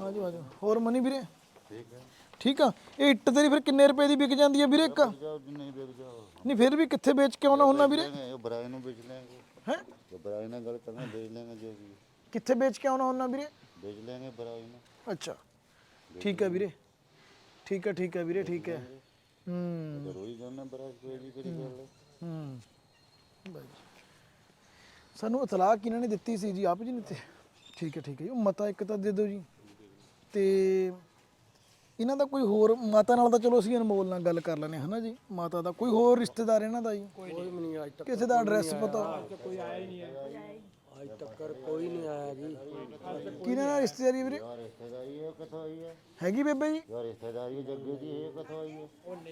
ਆਜੋ ਹੋਰ ਮਨੀ ਵੀਰੇ? ਠੀਕ ਹੈ ਠੀਕ ਆ? ਇਹ ਇੱਟ ਤੇਰੀ ਫਿਰ ਕਿੰਨੇ ਰੁਪਏ ਦੀ ਵਿਕ ਜਾਂਦੀ ਹੈ ਵੀਰੇ ਇੱਕ? ਜਾਓ ਨਹੀਂ ਵੇਚ ਜਾਓ ਨਹੀਂ ਫਿਰ ਵੀ ਕਿੱਥੇ ਵੇਚ ਕੇ ਆਉਣਾ ਹੁੰਦਾ ਵੀਰੇ? ਇਹ ਬਰਾਈ ਨੂੰ ਵੇਚ ਲੈਂਗੇ। ਹੈ? ਜੋ ਬਰਾਈ ਨਾਲ ਗੱਲ ਕਰਨਾ ਵੇਚ ਲੈਂਗੇ ਜੋ ਵੀ। ਕਿੱਥੇ ਵੇਚ ਕੇ ਆਉਣਾ ਹੁੰਦਾ ਵੀਰੇ? ਵੇਚ ਲੈਂਗੇ ਬਰਾਈ ਨੂੰ। ਅੱਛਾ। ਠੀਕ ਹੈ ਵੀਰੇ। ਠੀਕ ਹੈ ਠੀਕ ਹੈ ਵੀਰੇ ਠੀਕ ਹੈ। ਹੂੰ ਜ਼ਰੂਰੀ ਜਾਣਾ ਬਰਾਈ ਕੋਈ ਵੀ ਕਿਹੜੀ ਗੱਲ। ਹੈ। ਹੂੰ। ਬਾਈ ਜੀ। ਸਾਨੂੰ ਇਤਲਾਹ ਕਿਹਨਾਂ ਨੇ ਦਿੱਤੀ ਸੀ ਜੀ? ਆਪ ਜੀ ਨੇ ਤੇ ਠੀਕ ਹੈ ਠੀਕ ਹੈ ਜੀ। ਉਹ ਮਤਾ ਇੱਕ ਤਾਂ ਦੇ ਦਿਓ ਜੀ। ਤੇ ਇਹਨਾਂ ਦਾ ਕੋਈ ਹੋਰ ਮਾਤਾ ਨਾਲ ਤਾਂ ਚਲੋ ਅਸੀਂ ਅਨਮੋਲ ਨਾਲ ਗੱਲ ਕਰ ਲੈਨੇ ਹਨਾ ਜੀ? ਮਾਤਾ ਦਾ ਕੋਈ ਹੋਰ ਰਿਸ਼ਤੇਦਾਰ ਇਹਨਾਂ ਦਾ ਜੀ? ਕੋਈ ਵੀ ਨਹੀਂ ਅੱਜ ਤੱਕ ਕਿਸੇ ਦਾ ਐਡਰੈਸ ਪਤਾ? ਅੱਜ ਤੱਕ ਕੋਈ ਨਹੀਂ ਆਇਆ ਜੀ। ਕਿਹਨਾਂ ਨਾਲ ਰਿਸ਼ਤੇਦਾਰੀ ਵੀਰੇ? ਯਾਰ ਰਿਸ਼ਤੇਦਾਰੀ ਹੈ ਕਿੱਥੋਂ ਆਈ ਹੈ? ਹੈਗੀ ਬੇਬੇ ਜੀ? ਯਾਰ ਰਿਸ਼ਤੇਦਾਰੀ ਜੱਗੇ ਦੀ ਇਹ ਕਿੱਥੋਂ ਆਈ ਹੈ?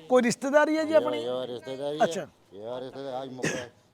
ਕੋਈ ਰਿਸ਼ਤੇਦਾਰੀ ਹੈ ਜੀ ਆਪਣੀ? ਯਾਰ ਰਿਸ਼ਤੇਦਾਰੀ ਅੱਛਾ। ਹੈ ਯਾਰ ਰਿਸ਼ਤੇਦਾਰੀ ਅੱਜ ਮੁੱਕਰ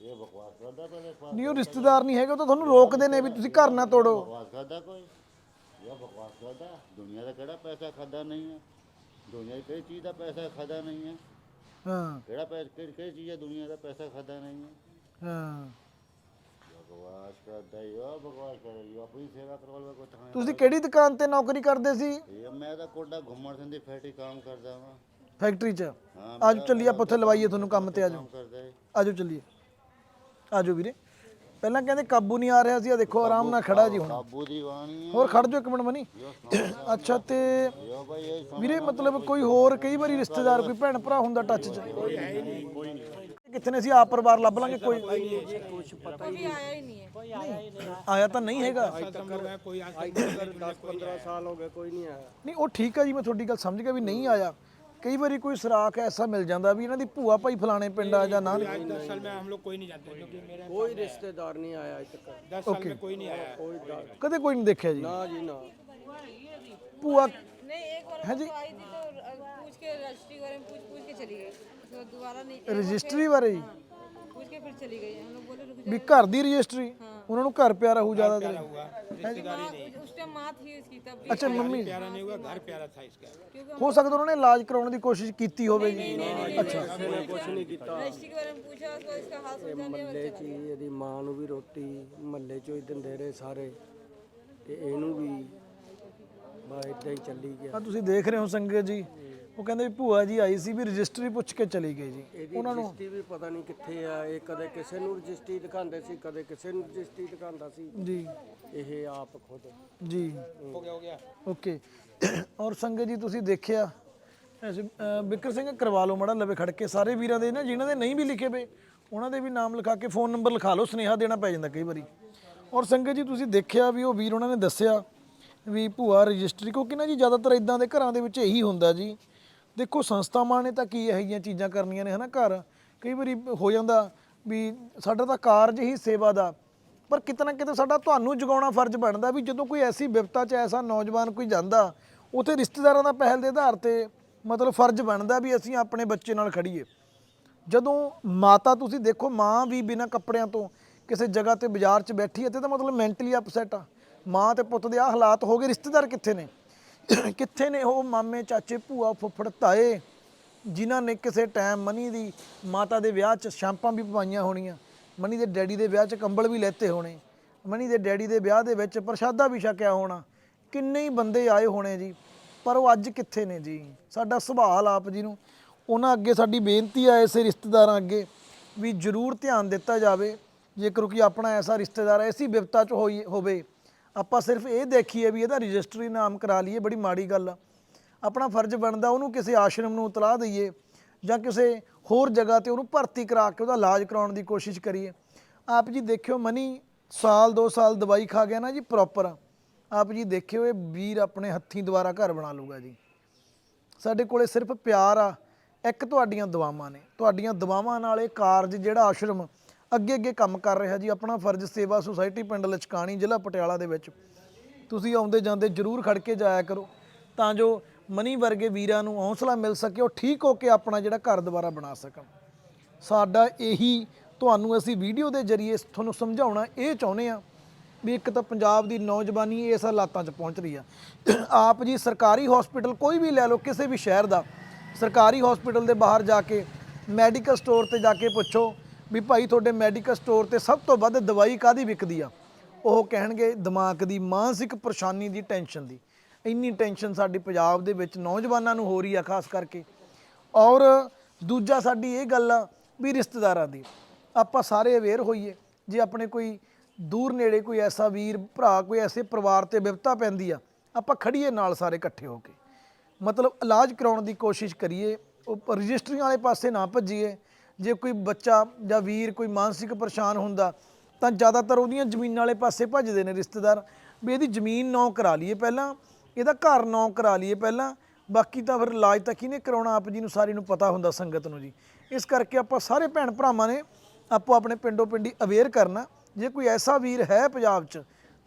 ਇਹ ਬਕਵਾਸ ਕਰਦਾ ਪਹਿਲੇ ਬਕਵਾਸ ਨਹੀਂ ਉਹ ਰਿਸ਼ਤੇਦਾਰ ਨਹੀਂ ਹੈਗੇ ਉਹ ਤਾਂ ਤੁਹਾਨੂੰ ਰੋਕਦੇ ਨੇ ਵੀ ਤੁਸੀਂ ਘਰ ਨਾ ਤੋੜੋ। ਕਰਦਾ ਕੋਈ? ਇਹ ਬਕਵਾਸ ਕਰਦਾ? ਦੁਨੀਆ ਦਾ ਕਿਹੜਾ ਪੈਸਾ ਖਾਦਾ ਨਹੀਂ ਹੈ? ਦੁਨੀਆ ਦੀ ਕੋਈ ਚੀਜ਼ ਦਾ ਪੈਸਾ ਖਾਦਾ ਨਹੀਂ ਹੈ? ਹਾਂ। ਕਿਹੜਾ ਪੈਸਾ ਕਿਹੜੀ ਕਿਹੜੀ ਚੀਜ਼ ਹੈ ਦੁਨੀਆ ਦਾ ਪੈਸਾ ਖਾਦਾ ਨਹੀਂ ਹੈ? ਹਾਂ। ਬਕਵਾਸ ਕਰਦਾ ਯੋ ਬਕਵਾਸ ਕਰ ਯੋ ਆਪਣੀ ਸੇਵਾ ਕਰਵਾਲਵਾ ਕੋ ਥਾਂ। ਤੁਸੀਂ ਕਿਹੜੀ ਦੁਕਾਨ ਤੇ ਨੌਕਰੀ ਕਰਦੇ ਸੀ? ਇਹ ਮੈਂ ਤਾਂ ਕੋਡਾ ਘੁੰਮਣ ਸੰਦੀ ਫੈਕਟਰੀ ਕੰਮ ਕਰਦਾ ਵਾਂ। ਫੈਕਟਰੀ 'ਚ? ਹਾਂ ਅੱਜ ਚੱਲੀਏ ਆਪਾਂ ਉੱਥੇ ਲਵਾਈਏ ਤੁਹਾਨੂੰ ਕੰਮ ਤੇ ਆਜੋ। ਕੰਮ ਕਰਦਾ ਹੈ ਆਜੋ ਚੱਲੀਏ। ਆਜੋ ਵੀਰੇ। ਪਹਿਲਾਂ ਕਹਿੰਦੇ ਕਾਬੂ ਨਹੀਂ ਆ ਰਿਹਾ ਸੀ ਆ ਦੇਖੋ ਆਰਾਮ ਨਾਲ ਖੜਾ ਜੀ ਹੁਣ। ਕਾਬੂ ਦੀ ਬਾਣੀ ਹੋਰ ਖੜ ਜੋ ਇੱਕ ਮਿੰਟ ਮਨੀ। ਅੱਛਾ ਤੇ ਵੀਰੇ ਮਤਲਬ ਕੋਈ ਹੋਰ ਕਈ ਵਾਰੀ ਰਿਸ਼ਤੇਦਾਰ ਕੋਈ ਭੈਣ ਭਰਾ ਹੁੰਦਾ ਟੱਚ 'ਚ? ਕਿੱਥੇ ਨੇ ਸੀ ਆਪ ਪਰਿਵਾਰ ਲੱਭ ਲਾਂਗੇ ਕੋਈ? ਕੁਝ ਪਤਾ ਹੀ ਆਇਆ ਹੀ ਨਹੀਂ। ਹੈ ਆਇਆ ਤਾਂ ਨਹੀਂ ਹੈਗਾ। ਕੋਈ 10 15 ਸਾਲ ਕੋਈ ਨਹੀਂ। ਆਇਆ ਨਹੀਂ ਉਹ ਠੀਕ ਆ ਜੀ ਮੈਂ ਤੁਹਾਡੀ ਗੱਲ ਸਮਝ ਗਿਆ ਵੀ ਨਹੀਂ ਆਇਆ। ਕਈ ਵਾਰੀ ਕੋਈ ਸਰਾਖ ਐਸਾ ਮਿਲ ਜਾਂਦਾ ਵੀ ਇਹਨਾਂ ਦੀ ਭੂਆ ਭਾਈ ਫਲਾਣੇ ਪਿੰਡ ਆ ਜਾਂ ਨਾ आज दस साल में हम लोग कोई नहीं जानते क्योंकि मेरे ਕੋਈ ਰਿਸ਼ਤੇਦਾਰ ਨਹੀਂ ਆਇਆ ਅੱਜ ਤੱਕ दस साल में कोई नहीं आया ਕੋਈ ਦਾ- ਕਦੇ ਕੋਈ ਨਹੀਂ ਦੇਖਿਆ ਜੀ ਨਾ ਜੀ ਨਾ ਭੂਆ नहीं एक बार हाँ वो जी। तो आई थी तो अ, पूछ के रजिस्ट्री के बारे में पूछ पूछ के चली गई तो दोबारा नहीं एक ਰਜਿਸਟਰੀ ਬਾਰੇ ਜੀ बार पूछ के फिर चली गई हम लोग बोले रुक ਵੀ ਘਰ ਦੀ ਰਜਿਸਟਰੀ ਉਹਨਾਂ ਨੂੰ ਘਰ ਪਿਆਰਾ ਹੋਊ ਜ਼ਿਆਦਾ ਤੇਰੇ हुआ जाओ माँ- उस टाइम माँ थी उसकी तब भी ਅੱਛਾ ਮੰਮੀ प्यारा नहीं हुआ घर प्यारा था इसका क्योंकि ਹੋ ਸਕਦਾ ਉਹਨਾਂ ਨੇ ਇਲਾਜ ਕਰਾਉਣ ਦੀ ਕੋਸ਼ਿਸ਼ ਕੀਤੀ ਹੋਵੇ ਜੀ ਕਿਸੇ ਨੇ ਕੁਝ ਨਹੀਂ ਕੀਤਾ रजिस्ट्री के बारे में पूछा तो इसका हाथ समझा दिया ਮੱਲੇ 'ਚ ਹੀ ਇਹਦੀ ਮਾਂ ਨੂੰ ਵੀ ਰੋਟੀ ਮੱਲੇ 'ਚੋਂ ਹੀ ਦਿੰਦੇ ਰਹੇ ਸਾਰੇ ਤੇ ਇਹਨੂੰ ਵੀ ਬਾ ਇਦਾਂ ਹੀ ਚੱਲੀ ਗਿਆ ਆ ਤੁਸੀਂ ਦੇਖ ਰਹੇ ਹੋ ਸੰਗਤ ਜੀ ਉਹ ਕਹਿੰਦੇ ਵੀ ਭੂਆ ਜੀ ਆਈ ਸੀ ਵੀ ਰਜਿਸਟਰੀ ਪੁੱਛ ਕੇ ਚਲੀ ਗਈ ਜੀ। ਉਹਨਾਂ ਨੂੰ ਰਜਿਸਟਰੀ ਵੀ ਪਤਾ ਨਹੀਂ ਕਿੱਥੇ ਆ ਇਹ ਕਦੇ ਕਿਸੇ ਨੂੰ ਰਜਿਸਟਰੀ ਦਿਖਾਉਂਦੇ ਸੀ ਕਦੇ ਕਿਸੇ ਨੂੰ ਰਜਿਸਟਰੀ ਦਿਖਾਉਂਦਾ ਸੀ। ਜੀ। ਇਹ ਆਪ ਖੁਦ। ਜੀ। ਹੋ। ਗਿਆ ਹੋ ਗਿਆ। ਓਕੇ। ਔਰ ਸੰਗਤ ਜੀ ਤੁਸੀਂ ਦੇਖਿਆ ਐਸੇ, ਅਹ, ਸਿੰਘ ਕਰਵਾ ਲਓ ਮੜਾ ਲਵੇ ਖੜਕੇ ਸਾਰੇ ਵੀਰਾਂ ਦੇ ਨਾ ਜਿਨ੍ਹਾਂ ਦੇ ਨਹੀਂ ਵੀ ਲਿਖੇ ਪਏ ਉਹਨਾਂ ਦੇ ਵੀ ਨਾਮ ਲਿਖਾ ਕੇ ਫੋਨ ਨੰਬਰ ਲਿਖਾ ਲਓ ਸੁਨੇਹਾ ਦੇਣਾ ਪੈ ਜਾਂਦਾ ਕਈ ਵਾਰੀ। ਔਰ ਸੰਗਤ ਜੀ ਤੁਸੀਂ ਦੇਖਿਆ ਵੀ ਉਹ ਵੀਰ ਉਹਨਾਂ ਨੇ ਦੱਸਿਆ ਵੀ ਭੂਆ ਰਜਿਸਟਰੀ ਕਿਉਂਕਿ ਨਾ ਜੀ ਜ਼ਿਆਦਾਤਰ ਇਦਾਂ ਦੇ ਘਰਾਂ ਦੇ ਵਿੱਚ ਇਹੀ ਹੁੰਦਾ ਜੀ ਦੇਖੋ ਸੰਸਥਾਵਾਂ ਨੇ ਤਾਂ ਕੀ ਇਹੋ ਜਿਹੀਆਂ ਚੀਜ਼ਾਂ ਕਰਨੀਆਂ ਨੇ ਹਨਾ ਘਰ। ਕਈ ਵਾਰੀ ਹੋ ਜਾਂਦਾ ਵੀ ਸਾਡਾ ਤਾਂ ਕਾਰਜ ਹੀ ਸੇਵਾ ਦਾ, ਪਰ ਕਿਤੇ ਨਾ ਕਿਤੇ ਸਾਡਾ ਤੁਹਾਨੂੰ ਜਗਾਉਣਾ ਫਰਜ਼ ਬਣਦਾ ਵੀ ਜਦੋਂ ਕੋਈ ਐਸੀ ਵਿਪਤਾ 'ਚ ਐਸਾ ਨੌਜਵਾਨ ਕੋਈ ਜਾਂਦਾ, ਉਥੇ ਰਿਸ਼ਤੇਦਾਰਾਂ ਦਾ ਪਹਿਲ ਦੇ ਆਧਾਰ ਤੇ ਮਤਲਬ ਫਰਜ਼ ਬਣਦਾ ਵੀ ਅਸੀਂ ਆਪਣੇ ਬੱਚੇ ਨਾਲ ਖੜੀਏ ਜਦੋਂ ਮਾਤਾ ਤੁਸੀਂ ਦੇਖੋ ਮਾਂ ਵੀ ਬਿਨਾਂ ਕੱਪੜਿਆਂ ਤੋਂ ਕਿਸੇ ਜਗ੍ਹਾ ਤੇ ਬਾਜ਼ਾਰ 'ਚ ਬੈਠੀ ਹੈ ਤੇ ਤਾਂ ਮਤਲਬ ਮੈਂਟਲੀ ਅਪਸੈਟ ਆ। ਮਾਂ ਤੇ ਪੁੱਤ ਦੇ ਆ ਹਾਲਾਤ ਹੋ ਗਏ, ਰਿਸ਼ਤੇਦਾਰ ਕਿੱਥੇ ਨੇ? ਕਿੱਥੇ ਨੇ ਉਹ ਮਾਮੇ, ਚਾਚੇ, ਭੂਆ, ਫੁੱਫੜ, ਤਾਏ, ਜਿਨ੍ਹਾਂ ਨੇ ਕਿਸੇ ਟਾਈਮ ਮਨੀ ਦੀ ਮਾਤਾ ਦੇ ਵਿਆਹ 'ਚ ਸ਼ੈਂਪਾਂ ਵੀ ਪਵਾਈਆਂ ਹੋਣੀਆਂ, ਮਨੀ ਦੇ ਡੈਡੀ ਦੇ ਵਿਆਹ 'ਚ ਕੰਬਲ ਵੀ ਲੈਤੇ ਹੋਣੇ, ਮਨੀ ਦੇ ਡੈਡੀ ਦੇ ਵਿਆਹ ਦੇ ਵਿੱਚ ਪ੍ਰਸ਼ਾਦਾ ਵੀ ਛਕਿਆ ਹੋਣਾ, ਕਿੰਨੇ ਹੀ ਬੰਦੇ ਆਏ ਹੋਣੇ ਜੀ, ਪਰ ਉਹ ਅੱਜ ਕਿੱਥੇ ਨੇ ਜੀ? ਸਾਡਾ ਸਵਾਲ ਆਪ ਜੀ ਨੂੰ, ਉਹਨਾਂ ਅੱਗੇ ਸਾਡੀ ਬੇਨਤੀ ਆ ਐਸੇ ਰਿਸ਼ਤੇਦਾਰਾਂ ਅੱਗੇ ਵੀ ਜ਼ਰੂਰ ਧਿਆਨ ਦਿੱਤਾ ਜਾਵੇ, ਜੇਕਰ ਕੋਈ ਆਪਣਾ ਐਸਾ ਰਿਸ਼ਤੇਦਾਰ ਐਸੀ ਵਿਪਤਾ 'ਚ ਹੋਈ ਹੋਵੇ ਆਪਾਂ ਸਿਰਫ ਇਹ ਦੇਖੀਏ ਵੀ ਇਹਦਾ ਰਜਿਸਟਰੀ ਨਾਮ ਕਰਾ ਲਈਏ, ਬੜੀ ਮਾੜੀ ਗੱਲ ਆ। ਆਪਣਾ ਫਰਜ਼ ਬਣਦਾ ਉਹਨੂੰ ਕਿਸੇ ਆਸ਼ਰਮ ਨੂੰ ਇਤਲਾਹ ਦਈਏ ਜਾਂ ਕਿਸੇ ਹੋਰ ਜਗ੍ਹਾ ਤੇ ਉਹਨੂੰ ਭਰਤੀ ਕਰਾ ਕੇ ਉਹਦਾ ਇਲਾਜ ਕਰਾਉਣ ਦੀ ਕੋਸ਼ਿਸ਼ ਕਰੀਏ। ਆਪ ਜੀ ਦੇਖਿਓ ਮਨੀ, ਸਾਲ 2 ਸਾਲ ਦਵਾਈ ਖਾ ਗਿਆ ਨਾ ਜੀ ਪ੍ਰੋਪਰ ਆਪ ਜੀ ਦੇਖਿਓ ਇਹ ਵੀਰ ਆਪਣੇ ਹੱਥੀਂ ਦੁਬਾਰਾ ਘਰ ਬਣਾ ਲੂਗਾ ਜੀ। ਸਾਡੇ ਕੋਲੇ ਸਿਰਫ ਪਿਆਰ ਆ, ਇੱਕ ਤੁਹਾਡੀਆਂ ਦੁਆਵਾਂ ਨੇ। ਤੁਹਾਡੀਆਂ ਦੁਆਵਾਂ ਨਾਲ ਇਹ ਕਾਰਜ ਜਿਹੜਾ ਆਸ਼ਰਮ ਅੱਗੇ ਅੱਗੇ ਕੰਮ ਕਰ ਰਿਹਾ ਜੀ, ਆਪਣਾ ਫਰਜ਼ ਸੇਵਾ ਸੁਸਾਇਟੀ ਪਿੰਡ ਲਚਕਾਣੀ, ਜ਼ਿਲ੍ਹਾ ਪਟਿਆਲਾ ਦੇ ਵਿੱਚ। ਤੁਸੀਂ ਆਉਂਦੇ ਜਾਂਦੇ ਜਰੂਰ ਖੜ ਕੇ ਜਾਇਆ ਕਰੋ, ਤਾਂ ਜੋ ਮਨੀ ਵਰਗੇ ਵੀਰਾਂ ਨੂੰ ਹੌਸਲਾ ਮਿਲ ਸਕੇ, ਉਹ ਠੀਕ ਹੋ ਕੇ ਆਪਣਾ ਜਿਹੜਾ ਘਰ ਦੁਬਾਰਾ ਬਣਾ ਸਕਣ। ਸਾਡਾ ਇਹੀ ਤੁਹਾਨੂੰ ਅਸੀਂ ਵੀਡੀਓ ਦੇ ਜ਼ਰੀਏ ਤੁਹਾਨੂੰ ਸਮਝਾਉਣਾ, ਇਹ ਚਾਹੁੰਦੇ ਆ ਵੀ ਇੱਕ ਤਾਂ ਪੰਜਾਬ ਦੀ ਨੌਜਵਾਨੀ ਇਸ ਹਾਲਾਤਾਂ 'ਚ ਪਹੁੰਚ ਰਹੀ ਆ। ਆਪ ਜੀ ਸਰਕਾਰੀ ਹਸਪੀਟਲ ਕੋਈ ਵੀ ਲੈ ਲਓ, ਕਿਸੇ ਵੀ ਸ਼ਹਿਰ ਦਾ, ਸਰਕਾਰੀ ਹਸਪੀਟਲ ਦੇ ਬਾਹਰ ਜਾ ਕੇ ਮੈਡੀਕਲ ਸਟੋਰ ਤੇ ਜਾ ਕੇ ਪੁੱਛੋ ਵੀ ਭਾਈ ਤੁਹਾਡੇ ਮੈਡੀਕਲ ਸਟੋਰ ਤੇ ਸਭ ਤੋਂ ਵੱਧ ਦਵਾਈ ਕਾਦੀ ਵਿਕਦੀ ਆ? ਉਹ ਕਹਿਣਗੇ ਦਿਮਾਗ ਦੀ, ਮਾਨਸਿਕ ਪਰੇਸ਼ਾਨੀ ਦੀ, ਟੈਨਸ਼ਨ ਦੀ। ਇੰਨੀ ਟੈਨਸ਼ਨ ਸਾਡੀ ਪੰਜਾਬ ਦੇ ਵਿੱਚ ਨੌਜਵਾਨਾਂ ਨੂੰ ਹੋ ਰਹੀ ਆ, ਖਾਸ ਕਰਕੇ। ਔਰ ਦੂਜਾ ਸਾਡੀ ਇਹ ਗੱਲ ਆ ਵੀ ਰਿਸ਼ਤੇਦਾਰਾਂ ਦੀ। ਆਪਾਂ ਸਾਰੇ ਅਵੇਅਰ ਹੋਈਏ, ਜੇ ਆਪਣੇ ਕੋਈ ਦੂਰ ਨੇੜੇ ਕੋਈ ਐਸਾ ਵੀਰ, ਭਰਾ, ਕੋਈ ਐਸੇ ਪਰਿਵਾਰ ਤੇ ਵਿਪਤਾ ਪੈਂਦੀ ਆ, ਆਪਾਂ ਖੜੀਏ ਨਾਲ ਸਾਰੇ ਇਕੱਠੇ ਹੋ ਕੇ। ਮਤਲਬ ਇਲਾਜ ਕਰਾਉਣ ਦੀ ਕੋਸ਼ਿਸ਼ ਕਰੀਏ, ਉਹ ਰਜਿਸਟਰੀ ਵਾਲੇ ਪਾਸੇ ਨਾ ਭੱਜੀਏ ਜੇ ਕੋਈ ਬੱਚਾ ਜਾਂ ਵੀਰ ਕੋਈ ਮਾਨਸਿਕ ਪਰੇਸ਼ਾਨ ਹੁੰਦਾ, ਤਾਂ ਜ਼ਿਆਦਾਤਰ ਉਹਦੀਆਂ ਜ਼ਮੀਨਾਂ ਵਾਲੇ ਪਾਸੇ ਭੱਜਦੇ ਨੇ ਰਿਸ਼ਤੇਦਾਰ। ਵੀ ਇਹਦੀ ਜ਼ਮੀਨ ਨੌ ਕਰਾ ਲਈਏ ਪਹਿਲਾਂ, ਇਹਦਾ ਘਰ ਨੌ ਕਰਾ ਲਈਏ ਪਹਿਲਾਂ, ਬਾਕੀ ਤਾਂ ਫਿਰ ਇਲਾਜ ਤਾਂ ਕਿਹਨੇ ਕਰਾਉਣਾ ਆਪ ਜੀ ਨੂੰ ਸਾਰੀ ਨੂੰ ਪਤਾ ਹੁੰਦਾ ਸੰਗਤ ਨੂੰ ਜੀ। ਇਸ ਕਰਕੇ ਆਪਾਂ ਸਾਰੇ ਭੈਣ ਭਰਾਵਾਂ ਨੇ ਆਪੋ ਆਪਣੇ ਪਿੰਡੋ ਪਿੰਡੀ ਅਵੇਅਰ ਕਰਨਾ। ਜੇ ਕੋਈ ਐਸਾ ਵੀਰ ਹੈ ਪੰਜਾਬ 'ਚ,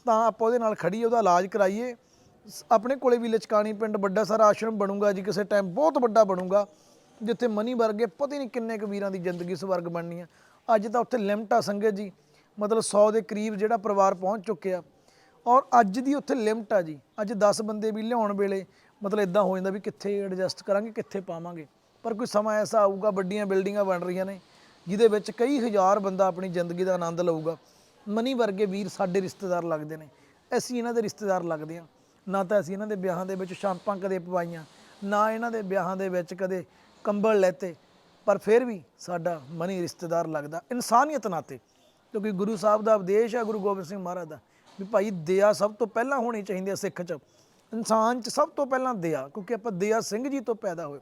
ਤਾਂ ਆਪਾਂ ਉਹਦੇ ਨਾਲ ਖੜੀਏ ਉਹਦਾ ਇਲਾਜ ਕਰਾਈਏ। ਆਪਣੇ ਕੋਲੇ ਵੀ ਲਚਕਾਣੀ ਪਿੰਡ ਵੱਡਾ ਸਾਰਾ ਆਸ਼ਰਮ ਬਣੂਗਾ ਜੀ, ਕਿਸੇ ਟਾਈਮ ਬਹੁਤ ਵੱਡਾ ਬਣੂਗਾ। ਜਿੱਥੇ ਮਨੀ ਵਰਗੇ ਪਤਾ ਹੀ ਨਹੀਂ ਕਿੰਨੇ ਕੁ ਵੀਰਾਂ ਦੀ ਜ਼ਿੰਦਗੀ ਸਵਰਗ ਬਣਨੀ ਆ। ਅੱਜ ਤਾਂ ਉੱਥੇ ਲਿਮਟ ਆ ਸੰਗਤ ਜੀ, ਮਤਲਬ 100 ਦੇ ਕਰੀਬ ਜਿਹੜਾ ਪਰਿਵਾਰ ਪਹੁੰਚ ਚੁੱਕਿਆ। ਔਰ ਅੱਜ ਦੀ ਉੱਥੇ ਲਿਮਟ ਆ ਜੀ। ਅੱਜ 10 ਬੰਦੇ ਵੀ ਲਿਆਉਣ ਵੇਲੇ ਮਤਲਬ ਇਦਾਂ ਹੋ ਜਾਂਦਾ ਵੀ ਕਿੱਥੇ ਐਡਜਸਟ ਕਰਾਂਗੇ, ਕਿੱਥੇ ਪਾਵਾਂਗੇ। ਪਰ ਕੋਈ ਸਮਾਂ ਐਸਾ ਆਊਗਾ, ਵੱਡੀਆਂ ਬਿਲਡਿੰਗਾਂ ਬਣ ਰਹੀਆਂ ਨੇ, ਜਿਹਦੇ ਵਿੱਚ ਕਈ ਹਜ਼ਾਰ ਬੰਦਾ ਆਪਣੀ ਜ਼ਿੰਦਗੀ ਦਾ ਆਨੰਦ ਲਊਗਾ। ਮਨੀ ਵਰਗੇ ਵੀਰ ਸਾਡੇ ਰਿਸ਼ਤੇਦਾਰ ਲੱਗਦੇ ਨੇ। ਅਸੀਂ ਇਹਨਾਂ ਦੇ ਰਿਸ਼ਤੇਦਾਰ ਲੱਗਦੇ ਹਾਂ। ਨਾ ਤਾਂ ਅਸੀਂ ਇਹਨਾਂ ਦੇ ਵਿਆਹਾਂ ਦੇ ਵਿੱਚ ਸ਼ਾਂਪਾਂ ਕਦੇ ਪਵਾਈਆਂ, ਨਾ ਇਹਨਾਂ ਦੇ ਵਿਆਹਾਂ ਦੇ ਵਿੱਚ ਕਦੇ ਕੰਬਲ ਲੈਤੇ, ਪਰ ਫਿਰ ਵੀ ਸਾਡਾ ਮਨੀ ਰਿਸ਼ਤੇਦਾਰ ਲੱਗਦਾ, ਇਨਸਾਨੀਅਤ ਨਾਤੇ। ਕਿਉਂਕਿ ਗੁਰੂ ਸਾਹਿਬ ਦਾ ਉਪਦੇਸ਼ ਹੈ ਗੁਰੂ ਗੋਬਿੰਦ ਸਿੰਘ ਮਹਾਰਾਜ ਦਾ, ਵੀ ਭਾਈ ਦਇਆ ਸਭ ਤੋਂ ਪਹਿਲਾਂ ਹੋਣੀ ਚਾਹੀਦੀ ਹੈ ਸਿੱਖ 'ਚ। ਇਨਸਾਨ 'ਚ ਸਭ ਤੋਂ ਪਹਿਲਾਂ ਦਇਆ, ਕਿਉਂਕਿ ਆਪਾਂ ਦਇਆ ਸਿੰਘ ਜੀ ਤੋਂ ਪੈਦਾ ਹੋਏ।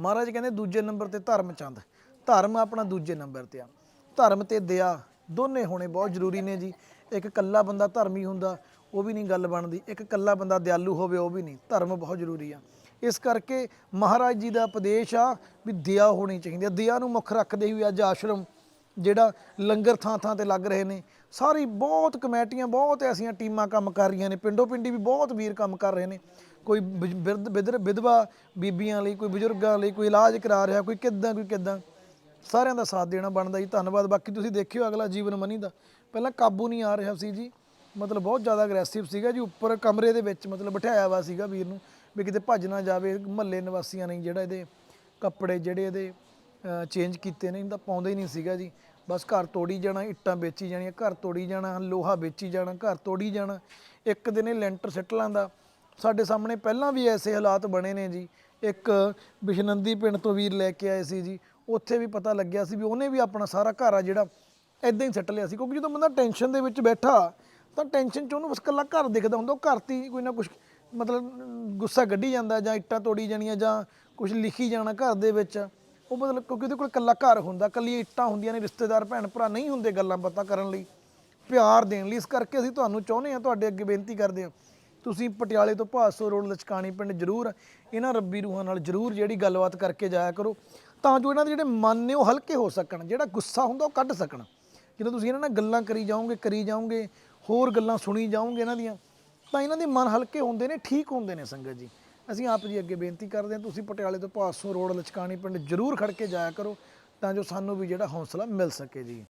ਮਹਾਰਾਜ ਕਹਿੰਦੇ, ਦੂਜੇ ਨੰਬਰ ਤੇ ਧਰਮ ਚੰਦ। ਧਰਮ ਆਪਣਾ ਦੂਜੇ ਨੰਬਰ ਤੇ ਆ। ਧਰਮ ਤੇ ਦਇਆ ਦੋਨੇ ਹੋਣੇ ਬਹੁਤ ਜ਼ਰੂਰੀ ਨੇ ਜੀ। ਇੱਕ ਇਕੱਲਾ ਬੰਦਾ ਧਰਮੀ ਹੁੰਦਾ, ਉਹ ਵੀ ਨਹੀਂ ਗੱਲ ਬਣਦੀ। ਇੱਕ ਇਕੱਲਾ ਬੰਦਾ ਦਿਆਲੂ ਹੋਵੇ, ਉਹ ਵੀ ਨਹੀਂ। ਧਰਮ ਬਹੁਤ ਜ਼ਰੂਰੀ ਆ। ਇਸ ਕਰਕੇ ਮਹਾਰਾਜ ਜੀ ਦਾ ਉਪਦੇਸ਼ ਆ ਵੀ ਦਇਆ ਹੋਣੀ ਚਾਹੀਦੀ ਆ। ਦਇਆ ਨੂੰ ਮੁੱਖ ਰੱਖਦੇ ਹੋਏ ਅੱਜ ਆਸ਼ਰਮ ਜਿਹੜਾ ਲੰਗਰ ਥਾਂ ਥਾਂ ਤੇ ਲੱਗ ਰਹੇ ਨੇ, ਸਾਰੀ ਬਹੁਤ ਕਮੇਟੀਆਂ, ਬਹੁਤ ਐਸੀਆਂ ਟੀਮਾਂ ਕੰਮ ਕਰ ਰਹੀਆਂ ਨੇ, ਪਿੰਡੋ ਪਿੰਡੀ ਵੀ ਬਹੁਤ ਵੀਰ ਕੰਮ ਕਰ ਰਹੇ ਨੇ। ਕੋਈ ਬਿਜ- ਬਿਰਧ ਬਿਦਰ- ਵਿਧਵਾ ਬੀਬੀਆਂ ਲਈ, ਕੋਈ ਬਜ਼ੁਰਗਾਂ ਲਈ, ਕੋਈ ਇਲਾਜ ਕਰਾ ਰਿਹਾ, ਕੋਈ ਕਿੱਦਾਂ ਕੋਈ ਕਿੱਦਾਂ, ਸਾਰਿਆਂ ਦਾ ਸਾਥ ਦੇਣਾ ਬਣਦਾ ਜੀ, ਧੰਨਵਾਦ। ਬਾਕੀ ਤੁਸੀਂ ਦੇਖਿਓ ਅਗਲਾ ਜੀਵਨ ਮਨੀ ਦਾ। ਪਹਿਲਾਂ ਕਾਬੂ ਨਹੀਂ ਆ ਰਿਹਾ ਸੀ ਜੀ, ਮਤਲਬ ਬਹੁਤ ਜ਼ਿਆਦਾ ਅਗਰੈਸਿਵ ਸੀਗਾ ਜੀ, ਉੱਪਰ ਕਮਰੇ ਦੇ ਵਿੱਚ ਮਤਲਬ ਬਿਠਾਇਆ ਵਾ ਸੀਗਾ ਵੀਰ ਨੂੰ। ਵੀ ਕਿਤੇ ਭੱਜ ਨਾ ਜਾਵੇ, ਮਹੱਲੇ ਨਿਵਾਸੀਆਂ ਨੇ ਜਿਹੜਾ ਇਹਦੇ ਕੱਪੜੇ ਜਿਹੜੇ ਇਹਦੇ ਚੇਂਜ ਕੀਤੇ ਨੇ ਇਹਦਾ ਪਾਉਂਦਾ ਹੀ ਨਹੀਂ ਸੀਗਾ ਜੀ। ਬਸ ਘਰ ਤੋੜੀ ਜਾਣਾ, ਇੱਟਾਂ ਵੇਚੀ ਜਾਣੀਆਂ, ਘਰ ਤੋੜੀ ਜਾਣਾ, ਲੋਹਾ ਵੇਚੀ ਜਾਣਾ, ਘਰ ਤੋੜੀ ਜਾਣਾ। ਇੱਕ ਦਿਨ ਇਹ ਲੈਂਟਰ ਸਿੱਟ ਲਾਂਦਾ ਸਾਡੇ ਸਾਹਮਣੇ ਪਹਿਲਾਂ ਵੀ ਐਸੇ ਹਾਲਾਤ ਬਣੇ ਨੇ ਜੀ। ਇੱਕ ਬਿਸ਼ਨੰਦੀ ਪਿੰਡ ਤੋਂ ਵੀਰ ਲੈ ਕੇ ਆਏ ਸੀ ਜੀ। ਉੱਥੇ ਵੀ ਪਤਾ ਲੱਗਿਆ ਸੀ ਵੀ ਉਹਨੇ ਵੀ ਆਪਣਾ ਸਾਰਾ ਘਰ ਆ ਜਿਹੜਾ ਐਦਾਂ ਹੀ ਸੱਟ ਲਿਆ ਸੀ। ਕਿਉਂਕਿ ਜਦੋਂ ਬੰਦਾ ਟੈਨਸ਼ਨ ਦੇ ਵਿੱਚ ਬੈਠਾ, ਤਾਂ ਟੈਨਸ਼ਨ ਚ ਉਹਨੂੰ ਬਸ ਇਕੱਲਾ ਘਰ ਦਿਖਦਾ ਹੁੰਦਾ, ਉਹ ਘਰ 'ਤੇ ਹੀ ਕੋਈ ਨਾ ਕੁਝ ਮਤਲਬ ਗੁੱਸਾ ਕੱਢੀ ਜਾਂਦਾ ਜਾਂ ਇੱਟਾਂ ਤੋੜੀ ਜਾਣੀਆਂ ਜਾਂ ਕੁਝ ਲਿਖੀ ਜਾਣਾ ਘਰ ਦੇ ਵਿੱਚ, ਉਹ ਮਤਲਬ ਕਿਉਂਕਿ ਉਹਦੇ ਕੋਲ ਇਕੱਲਾ ਘਰ ਹੁੰਦਾ, ਇਕੱਲੀਆਂ ਇੱਟਾਂ ਹੁੰਦੀਆਂ ਨੇ, ਰਿਸ਼ਤੇਦਾਰ ਭੈਣ ਭਰਾ ਨਹੀਂ ਹੁੰਦੇ ਗੱਲਾਂ ਬਾਤਾਂ ਕਰਨ ਲਈ। ਪਿਆਰ ਦੇਣ ਲਈ, ਇਸ ਕਰਕੇ ਅਸੀਂ ਤੁਹਾਨੂੰ ਚਾਹੁੰਦੇ ਹਾਂ, ਤੁਹਾਡੇ ਅੱਗੇ ਬੇਨਤੀ ਕਰਦੇ ਹਾਂ। ਤੁਸੀਂ ਪਟਿਆਲੇ ਤੋਂ ਭਾਸੋ ਰੋਡ, ਲਚਕਾਣੀ ਪਿੰਡ ਜਰੂਰ ਇਹਨਾਂ ਰੱਬੀ ਰੂਹਾਂ ਨਾਲ ਜਰੂਰ ਜਿਹੜੀ ਗੱਲਬਾਤ ਕਰਕੇ ਜਾਇਆ ਕਰੋ, ਤਾਂ ਜੋ ਇਹਨਾਂ ਦੇ ਜਿਹੜੇ ਮਨ ਨੇ ਉਹ ਹਲਕੇ ਹੋ ਸਕਣ, ਜਿਹੜਾ ਗੁੱਸਾ ਹੁੰਦਾ ਉਹ ਕੱਢ ਸਕਣ। ਜਦੋਂ ਤੁਸੀਂ ਇਹਨਾਂ ਨਾਲ ਗੱਲਾਂ ਕਰੀ ਜਾਓਗੇ ਕਰੀ ਜਾਓਗੇ, ਹੋਰ ਗੱਲਾਂ ਸੁਣੀ ਜਾਓਗੇ ਇਹਨਾਂ ਦੀਆਂ ਤਾਂ ਇਹਨਾਂ ਦੇ ਮਨ ਹਲਕੇ ਹੁੰਦੇ ਨੇ ਠੀਕ ਹੁੰਦੇ ਨੇ ਸੰਗਤ ਜੀ। ਅਸੀਂ ਆਪ ਜੀ ਅੱਗੇ ਬੇਨਤੀ ਕਰਦੇ ਹਾਂ ਤੁਸੀਂ ਪਟਿਆਲੇ ਤੋਂ ਭਾਸੋ ਰੋਡ ਲਚਕਾਣੀ ਪਿੰਡ ਜਰੂਰ ਖੜ ਕੇ ਜਾਇਆ ਕਰੋ ਤਾਂ ਜੋ ਸਾਨੂੰ ਵੀ ਜਿਹੜਾ ਹੌਸਲਾ ਮਿਲ ਸਕੇ ਜੀ।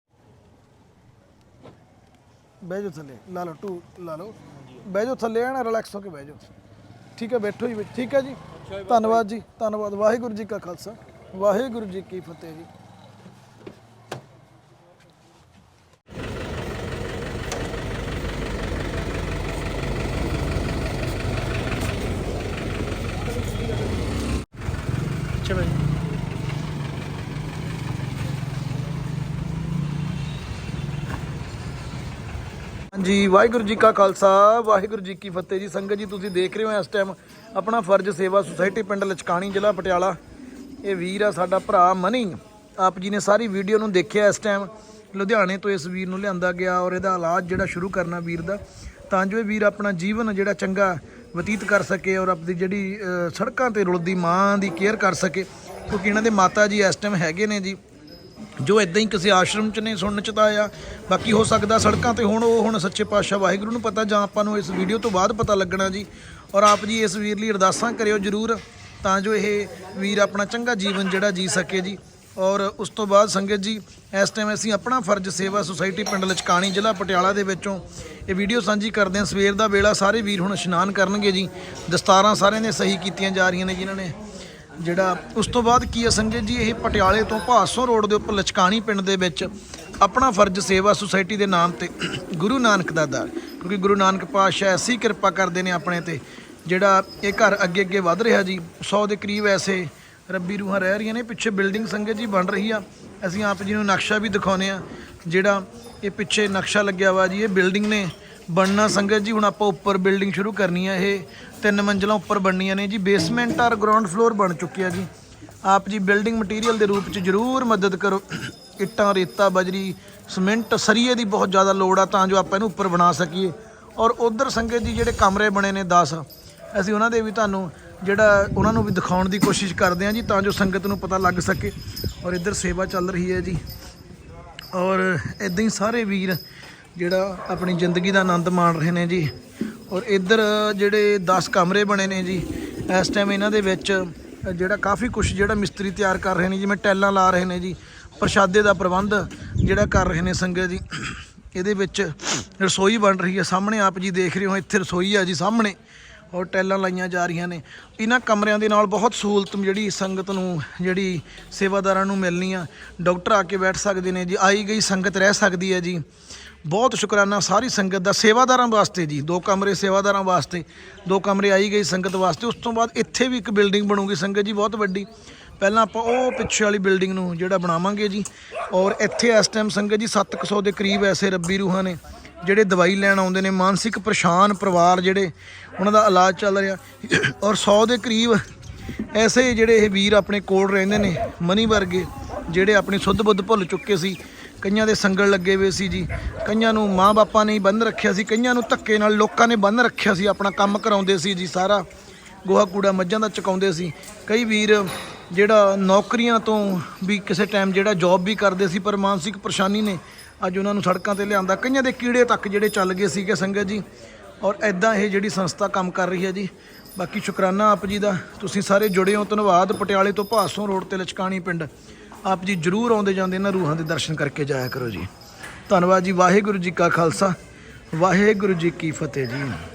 ਬਹਿ ਜਾਓ ਥੱਲੇ ਲਾ ਲਓ ਟੂ ਲਾ ਲਓ। ਬਹਿ ਜਾਓ ਥੱਲੇ ਆਣਾ ਰਿਲੈਕਸ ਹੋ ਕੇ ਬਹਿ ਜਾਓ। ਠੀਕ ਹੈ ਬੈਠੋ ਜੀ ਠੀਕ ਹੈ ਜੀ। ਧੰਨਵਾਦ ਜੀ ਧੰਨਵਾਦ। ਵਾਹਿਗੁਰੂ ਜੀ ਕਾ ਖਾਲਸਾ ਵਾਹਿਗੁਰੂ ਜੀ ਕੀ ਫਤਿਹ ਜੀ। ਚਲੋ ਜੀ। ਹਾਂਜੀ, ਵਾਹਿਗੁਰੂ ਜੀ ਕਾ ਖਾਲਸਾ, ਵਾਹਿਗੁਰੂ ਜੀ ਕੀ ਫਤਿਹ ਜੀ। ਸੰਗਤ ਜੀ, ਤੁਸੀਂ ਦੇਖ ਰਹੇ ਹੋ ਇਸ ਟਾਈਮ ਆਪਣਾ ਫਰਜ਼ ਸੇਵਾ ਸੁਸਾਇਟੀ ਪਿੰਡ ਲਚਕਾਣੀ, ਜ਼ਿਲ੍ਹਾ ਪਟਿਆਲਾ। ਇਹ ਵੀਰ ਆ ਸਾਡਾ ਭਰਾ ਮਨੀ। ਆਪ ਜੀ ਨੇ ਸਾਰੀ ਵੀਡੀਓ ਨੂੰ ਦੇਖਿਆ ਇਸ ਟਾਈਮ ਲੁਧਿਆਣੇ ਤੋਂ ਇਸ ਵੀਰ ਨੂੰ ਲਿਆਂਦਾ ਗਿਆ ਔਰ ਇਹਦਾ ਇਲਾਜ ਜਿਹੜਾ ਸ਼ੁਰੂ ਕਰਨਾ ਵੀਰ ਦਾ। ਤਾਂ ਜੋ ਇਹ ਵੀਰ ਆਪਣਾ ਜੀਵਨ ਜਿਹੜਾ ਚੰਗਾ ਬਤੀਤ ਕਰ ਸਕੇ ਔਰ ਆਪਣੀ ਜਿਹੜੀ ਸੜਕਾਂ ਤੇ ਰੁਲਦੀ ਮਾਂ ਦੀ ਕੇਅਰ ਕਰ ਸਕੇ। ਕਿਉਂਕਿ ਇਹਨਾਂ ਦੇ ਮਾਤਾ ਜੀ ਇਸ ਟਾਈਮ ਹੈਗੇ ਨੇ ਜੀ, ਜੋ ਇਦਾਂ ਹੀ ਕਿਸੇ ਆਸ਼ਰਮ ਚ ਨੇ, ਸੁਣਨ ਚ ਤਾਂ ਆਇਆ। ਬਾਕੀ ਹੋ ਸਕਦਾ ਸੜਕਾਂ ਤੇ ਹੁਣ ਉਹ ਹੁਣ ਸੱਚੇ ਪਾਤਸ਼ਾਹ ਵਾਹਿਗੁਰੂ ਨੂੰ ਪਤਾ, ਜਾਂ ਆਪਾਂ ਨੂੰ ਇਸ ਵੀਡੀਓ ਤੋਂ ਬਾਅਦ ਪਤਾ ਲੱਗਣਾ ਜੀ। ਔਰ ਆਪ ਜੀ ਇਸ ਵੀਰ ਲਈ ਅਰਦਾਸਾਂ ਕਰਿਓ ਜਰੂਰ, ਤਾਂ ਜੋ ਇਹ ਵੀਰ ਆਪਣਾ ਚੰਗਾ ਜੀਵਨ ਜਿਹੜਾ ਜੀ ਸਕੇ ਜੀ। ਔਰ ਉਸ ਤੋਂ ਬਾਅਦ ਸੰਗਤ ਜੀ, ਇਸ ਟਾਈਮ ਅਸੀਂ ਆਪਣਾ ਫਰਜ਼ ਸੇਵਾ ਸੁਸਾਇਟੀ ਪਿੰਡ ਲਚਕਾਣੀ ਜ਼ਿਲ੍ਹਾ ਪਟਿਆਲਾ ਦੇ ਵਿੱਚੋਂ ਇਹ ਵੀਡੀਓ ਸਾਂਝੀ ਕਰਦੇ ਹਾਂ। ਸਵੇਰ ਦਾ ਵੇਲਾ ਸਾਰੇ ਵੀਰ ਹੁਣ ਇਸ਼ਨਾਨ ਕਰਨਗੇ ਜੀ। ਦਸਤਾਰਾਂ ਸਾਰਿਆਂ ਨੇ ਸਹੀ ਕੀਤੀਆਂ ਜਾ ਰਹੀਆਂ ਨੇ ਜਿਨ੍ਹਾਂ ਨੇ। ਜਿਹੜਾ ਉਸ ਤੋਂ ਬਾਅਦ ਕੀ ਹੈ ਸੰਗਤ ਜੀ, ਇਹ ਪਟਿਆਲੇ ਤੋਂ ਭਾਸੋਂ ਰੋਡ ਦੇ ਉੱਪਰ ਲਚਕਾਣੀ ਪਿੰਡ ਦੇ ਵਿੱਚ ਆਪਣਾ ਫਰਜ਼ ਸੇਵਾ ਸੁਸਾਇਟੀ ਦੇ ਨਾਮ ਤੇ ਗੁਰੂ ਨਾਨਕ ਦਾ ਦਰ। ਕਿਉਂਕਿ ਗੁਰੂ ਨਾਨਕ ਪਾਤਸ਼ਾਹ ਐਸੀ ਕਿਰਪਾ ਕਰਦੇ ਨੇ ਆਪਣੇ ਤੇ, ਜਿਹੜਾ ਇਹ ਘਰ ਅੱਗੇ ਅੱਗੇ ਵਧ ਰਿਹਾ ਜੀ 100 ਦੇ ਕਰੀਬ ਐਸੇ ਰੱਬੀ ਰੂਹਾਂ ਰਹਿ ਰਹੀਆਂ ਨੇ, ਪਿੱਛੇ ਬਿਲਡਿੰਗ ਸੰਗਤ ਜੀ ਬਣ ਰਹੀ ਆ। ਅਸੀਂ ਆਪ ਜੀ ਨੂੰ ਨਕਸ਼ਾ ਵੀ ਦਿਖਾਉਨੇ ਆ, ਜਿਹੜਾ ਇਹ ਪਿੱਛੇ ਨਕਸ਼ਾ ਲੱਗਿਆ ਵਾ ਜੀ, ਇਹ ਬਿਲਡਿੰਗ ਨੇ ਬਣਨਾ ਸੰਗਤ ਜੀ। ਹੁਣ ਆਪਾਂ ਉੱਪਰ ਬਿਲਡਿੰਗ ਸ਼ੁਰੂ ਕਰਨੀ ਆ, ਇਹ ਤਿੰਨ ਮੰਜ਼ਲਾਂ ਉੱਪਰ ਬਣਨੀਆਂ ਨੇ ਜੀ। ਬੇਸਮੈਂਟ ਔਰ ਗਰਾਊਂਡ ਫਲੋਰ ਬਣ ਚੁੱਕਿਆ ਜੀ। ਆਪ ਜੀ ਬਿਲਡਿੰਗ ਮਟੀਰੀਅਲ ਦੇ ਰੂਪ ਚ ਜ਼ਰੂਰ ਮਦਦ ਕਰੋ। ਇੱਟਾਂ, ਰੇਤਾ, ਬਜਰੀ ਸੀਮੈਂਟ ਸਰੀਏ ਦੀ ਬਹੁਤ ਜ਼ਿਆਦਾ ਲੋੜ ਆ, ਤਾਂ ਜੋ ਆਪਾਂ ਇਹਨੂੰ ਉੱਪਰ ਬਣਾ ਸਕੀਏ। ਔਰ ਉਧਰ ਸੰਗਤ ਜੀ ਜਿਹੜੇ ਕਮਰੇ ਬਣੇ ਨੇ 10 ਅਸੀਂ ਉਹਨਾਂ ਦੇ ਵੀ ਤੁਹਾਨੂੰ ਜਿਹੜਾ ਉਹਨਾਂ ਨੂੰ ਵੀ ਦਿਖਾਉਣ ਦੀ ਕੋਸ਼ਿਸ਼ ਕਰਦੇ ਹਾਂ ਜੀ, ਤਾਂ ਜੋ ਸੰਗਤ ਨੂੰ ਪਤਾ ਲੱਗ ਸਕੇ। ਔਰ ਇੱਧਰ ਸੇਵਾ ਚੱਲ ਰਹੀ ਹੈ ਜੀ। ਔਰ ਇਦਾਂ ਹੀ ਸਾਰੇ ਵੀਰ ਜਿਹੜਾ ਆਪਣੀ ਜ਼ਿੰਦਗੀ ਦਾ ਆਨੰਦ ਮਾਣ ਰਹੇ ਨੇ ਜੀ। ਔਰ ਇੱਧਰ ਜਿਹੜੇ 10 ਕਮਰੇ ਬਣੇ ਨੇ ਜੀ, ਇਸ ਟਾਈਮ ਇਹਨਾਂ ਦੇ ਵਿੱਚ ਜਿਹੜਾ ਕਾਫੀ ਕੁਝ ਜਿਹੜਾ ਮਿਸਤਰੀ ਤਿਆਰ ਕਰ ਰਹੇ ਨੇ, ਜਿਵੇਂ ਟੈਲਾਂ ਲਾ ਰਹੇ ਨੇ ਜੀ, ਪ੍ਰਸ਼ਾਦੇ ਦਾ ਪ੍ਰਬੰਧ ਜਿਹੜਾ ਕਰ ਰਹੇ ਨੇ ਸੰਗਤ ਜੀ। ਇਹਦੇ ਵਿੱਚ ਰਸੋਈ ਬਣ ਰਹੀ ਹੈ, ਸਾਹਮਣੇ ਆਪ ਜੀ ਦੇਖ ਰਹੇ ਹੋ, ਇੱਥੇ ਰਸੋਈ ਆ ਜੀ ਸਾਹਮਣੇ। ਔਰ ਟੈਲਾਂ ਲਾਈਆਂ ਜਾ ਰਹੀਆਂ ਨੇ। ਇਹਨਾਂ ਕਮਰਿਆਂ ਦੇ ਨਾਲ ਬਹੁਤ ਸਹੂਲਤ ਜਿਹੜੀ ਸੰਗਤ ਨੂੰ, ਜਿਹੜੀ ਸੇਵਾਦਾਰਾਂ ਨੂੰ ਮਿਲਣੀ ਆ। ਡਾਕਟਰ ਆ ਕੇ ਬੈਠ ਸਕਦੇ ਨੇ ਜੀ, ਆਈ ਗਈ ਸੰਗਤ ਰਹਿ ਸਕਦੀ ਹੈ ਜੀ। ਬਹੁਤ ਸ਼ੁਕਰਾਨਾ ਸਾਰੀ ਸੰਗਤ ਦਾ ਸੇਵਾਦਾਰਾਂ ਵਾਸਤੇ ਜੀ, ਦੋ ਕਮਰੇ ਸੇਵਾਦਾਰਾਂ ਵਾਸਤੇ, ਦੋ ਕਮਰੇ ਆਈ ਗਈ ਸੰਗਤ ਵਾਸਤੇ। ਉਸ ਤੋਂ ਬਾਅਦ ਇੱਥੇ ਵੀ ਇੱਕ ਬਿਲਡਿੰਗ ਬਣੂਗੀ ਸੰਗਤ ਜੀ, ਬਹੁਤ ਵੱਡੀ। ਪਹਿਲਾਂ ਆਪਾਂ ਉਹ ਪਿੱਛੇ ਵਾਲੀ ਬਿਲਡਿੰਗ ਨੂੰ ਜਿਹੜਾ ਬਣਾਵਾਂਗੇ ਜੀ। ਔਰ ਇੱਥੇ ਇਸ ਟਾਈਮ ਸੰਗਤ ਜੀ 700 ਦੇ ਕਰੀਬ ਐਸੇ ਰੱਬੀ ਰੂਹਾਂ ਨੇ। ਜਿਹੜੇ ਦਵਾਈ ਲੈਣ ਆਉਂਦੇ ਨੇ, ਮਾਨਸਿਕ ਪਰੇਸ਼ਾਨ ਪਰਿਵਾਰ ਜਿਹੜੇ, ਉਹਨਾਂ ਦਾ ਇਲਾਜ ਚੱਲ ਰਿਹਾ। ਔਰ 100 ਦੇ ਕਰੀਬ ਐਸੇ ਜਿਹੜੇ ਇਹ ਵੀਰ ਆਪਣੇ ਕੋਲ ਰਹਿੰਦੇ ਨੇ, ਮਨੀ ਵਰਗੇ, ਜਿਹੜੇ ਆਪਣੀ ਸੁੱਧ ਬੁੱਧ ਭੁੱਲ ਚੁੱਕੇ ਸੀ। ਕਈਆਂ ਦੇ ਸੰਗਲ ਲੱਗੇ ਹੋਏ ਸੀ ਜੀ। ਕਈਆਂ ਨੂੰ ਮਾਂ-ਬਾਪਾਂ ਨੇ ਹੀ ਬੰਨ ਰੱਖਿਆ ਸੀ। ਕਈਆਂ ਨੂੰ ਧੱਕੇ ਨਾਲ ਲੋਕਾਂ ਨੇ ਬੰਨ ਰੱਖਿਆ ਸੀ। ਆਪਣਾ ਕੰਮ ਕਰਾਉਂਦੇ ਸੀ ਜੀ ਸਾਰਾ। ਗੋਹਾ ਕੂੜਾ ਮੱਝਾਂ ਦਾ ਚੁਕਾਉਂਦੇ ਸੀ। ਕਈ ਵੀਰ ਜਿਹੜਾ ਨੌਕਰੀਆਂ ਤੋਂ ਵੀ ਕਿਸੇ ਟਾਈਮ ਜਿਹੜਾ ਜੌਬ ਵੀ ਕਰਦੇ ਸੀ, ਪਰ ਮਾਨਸਿਕ ਪਰੇਸ਼ਾਨੀ ਨੇ ਅੱਜ ਉਹਨਾਂ ਨੂੰ ਸੜਕਾਂ ਤੇ ਲਿਆਂਦਾ। ਕਈਆਂ ਦੇ ਕੀੜੇ ਤੱਕ ਜਿਹੜੇ ਚੱਲ ਗਏ ਸੀਗੇ ਸੰਗਤ ਜੀ। ਔਰ ਐਦਾਂ ਇਹ ਜਿਹੜੀ ਸੰਸਥਾ ਕੰਮ ਕਰ ਰਹੀ ਹੈ ਜੀ। ਬਾਕੀ ਸ਼ੁਕਰਾਨਾ ਆਪ ਜੀ ਦਾ। ਤੁਸੀਂ ਸਾਰੇ ਜੁੜੇ ਹੋ। ਧੰਨਵਾਦ। ਪਟਿਆਲੇ ਤੋਂ ਭਾਸੋਂ ਰੋਡ ਤੇ ਲਚਕਾਣੀ ਪਿੰਡ। ਆਪ ਜੀ ਜਰੂਰ ਆਉਂਦੇ ਜਾਂਦੇ ਇਹਨਾਂ ਰੂਹਾਂ ਦੇ ਦਰਸ਼ਨ ਕਰਕੇ ਜਾਇਆ ਕਰੋ ਜੀ। ਧੰਨਵਾਦ ਜੀ। ਵਾਹਿਗੁਰੂ ਜੀ ਕਾ ਖਾਲਸਾ। ਵਾਹਿਗੁਰੂ ਜੀ ਕੀ ਫਤਿਹ ਜੀ।